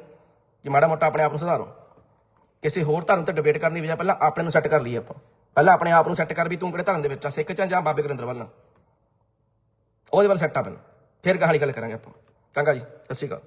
ਕਿ ਮਾੜਾ ਮੋਟਾ ਆਪਣੇ ਆਪ ਨੂੰ ਸੁਧਾਰੋ। ਕਿਸੇ ਹੋਰ ਧਰਮ ਤੇ ਡਿਬੇਟ ਕਰਨ ਦੀ ਬਜਾਏ ਪਹਿਲਾਂ ਆਪਣੇ ਨੂੰ ਸੈੱਟ ਕਰ ਲਈਏ ਆਪਾਂ। ਪਹਿਲਾਂ ਆਪਣੇ ਆਪ ਨੂੰ ਸੈੱਟ ਕਰ ਵੀ ਤੂੰ ਕਿਹੜੇ ਧਰਮ ਦੇ ਵਿੱਚ ਆ, ਸਿੱਖ ਚ ਆ ਜਾਂ ਬਾਬੇ ਗੁਰਿੰਦਰ ਵੱਲ ਉਹਦੇ ਵੱਲ ਸੈੱਟ ਆ ਪਹਿਲਾਂ ਫਿਰ ਕਹਾਣੀ ਗੱਲ ਕਰਾਂਗੇ ਆਪਾਂ। ਚੰਗਾ ਜੀ, ਸਤਿ ਸ਼੍ਰੀ ਅਕਾਲ।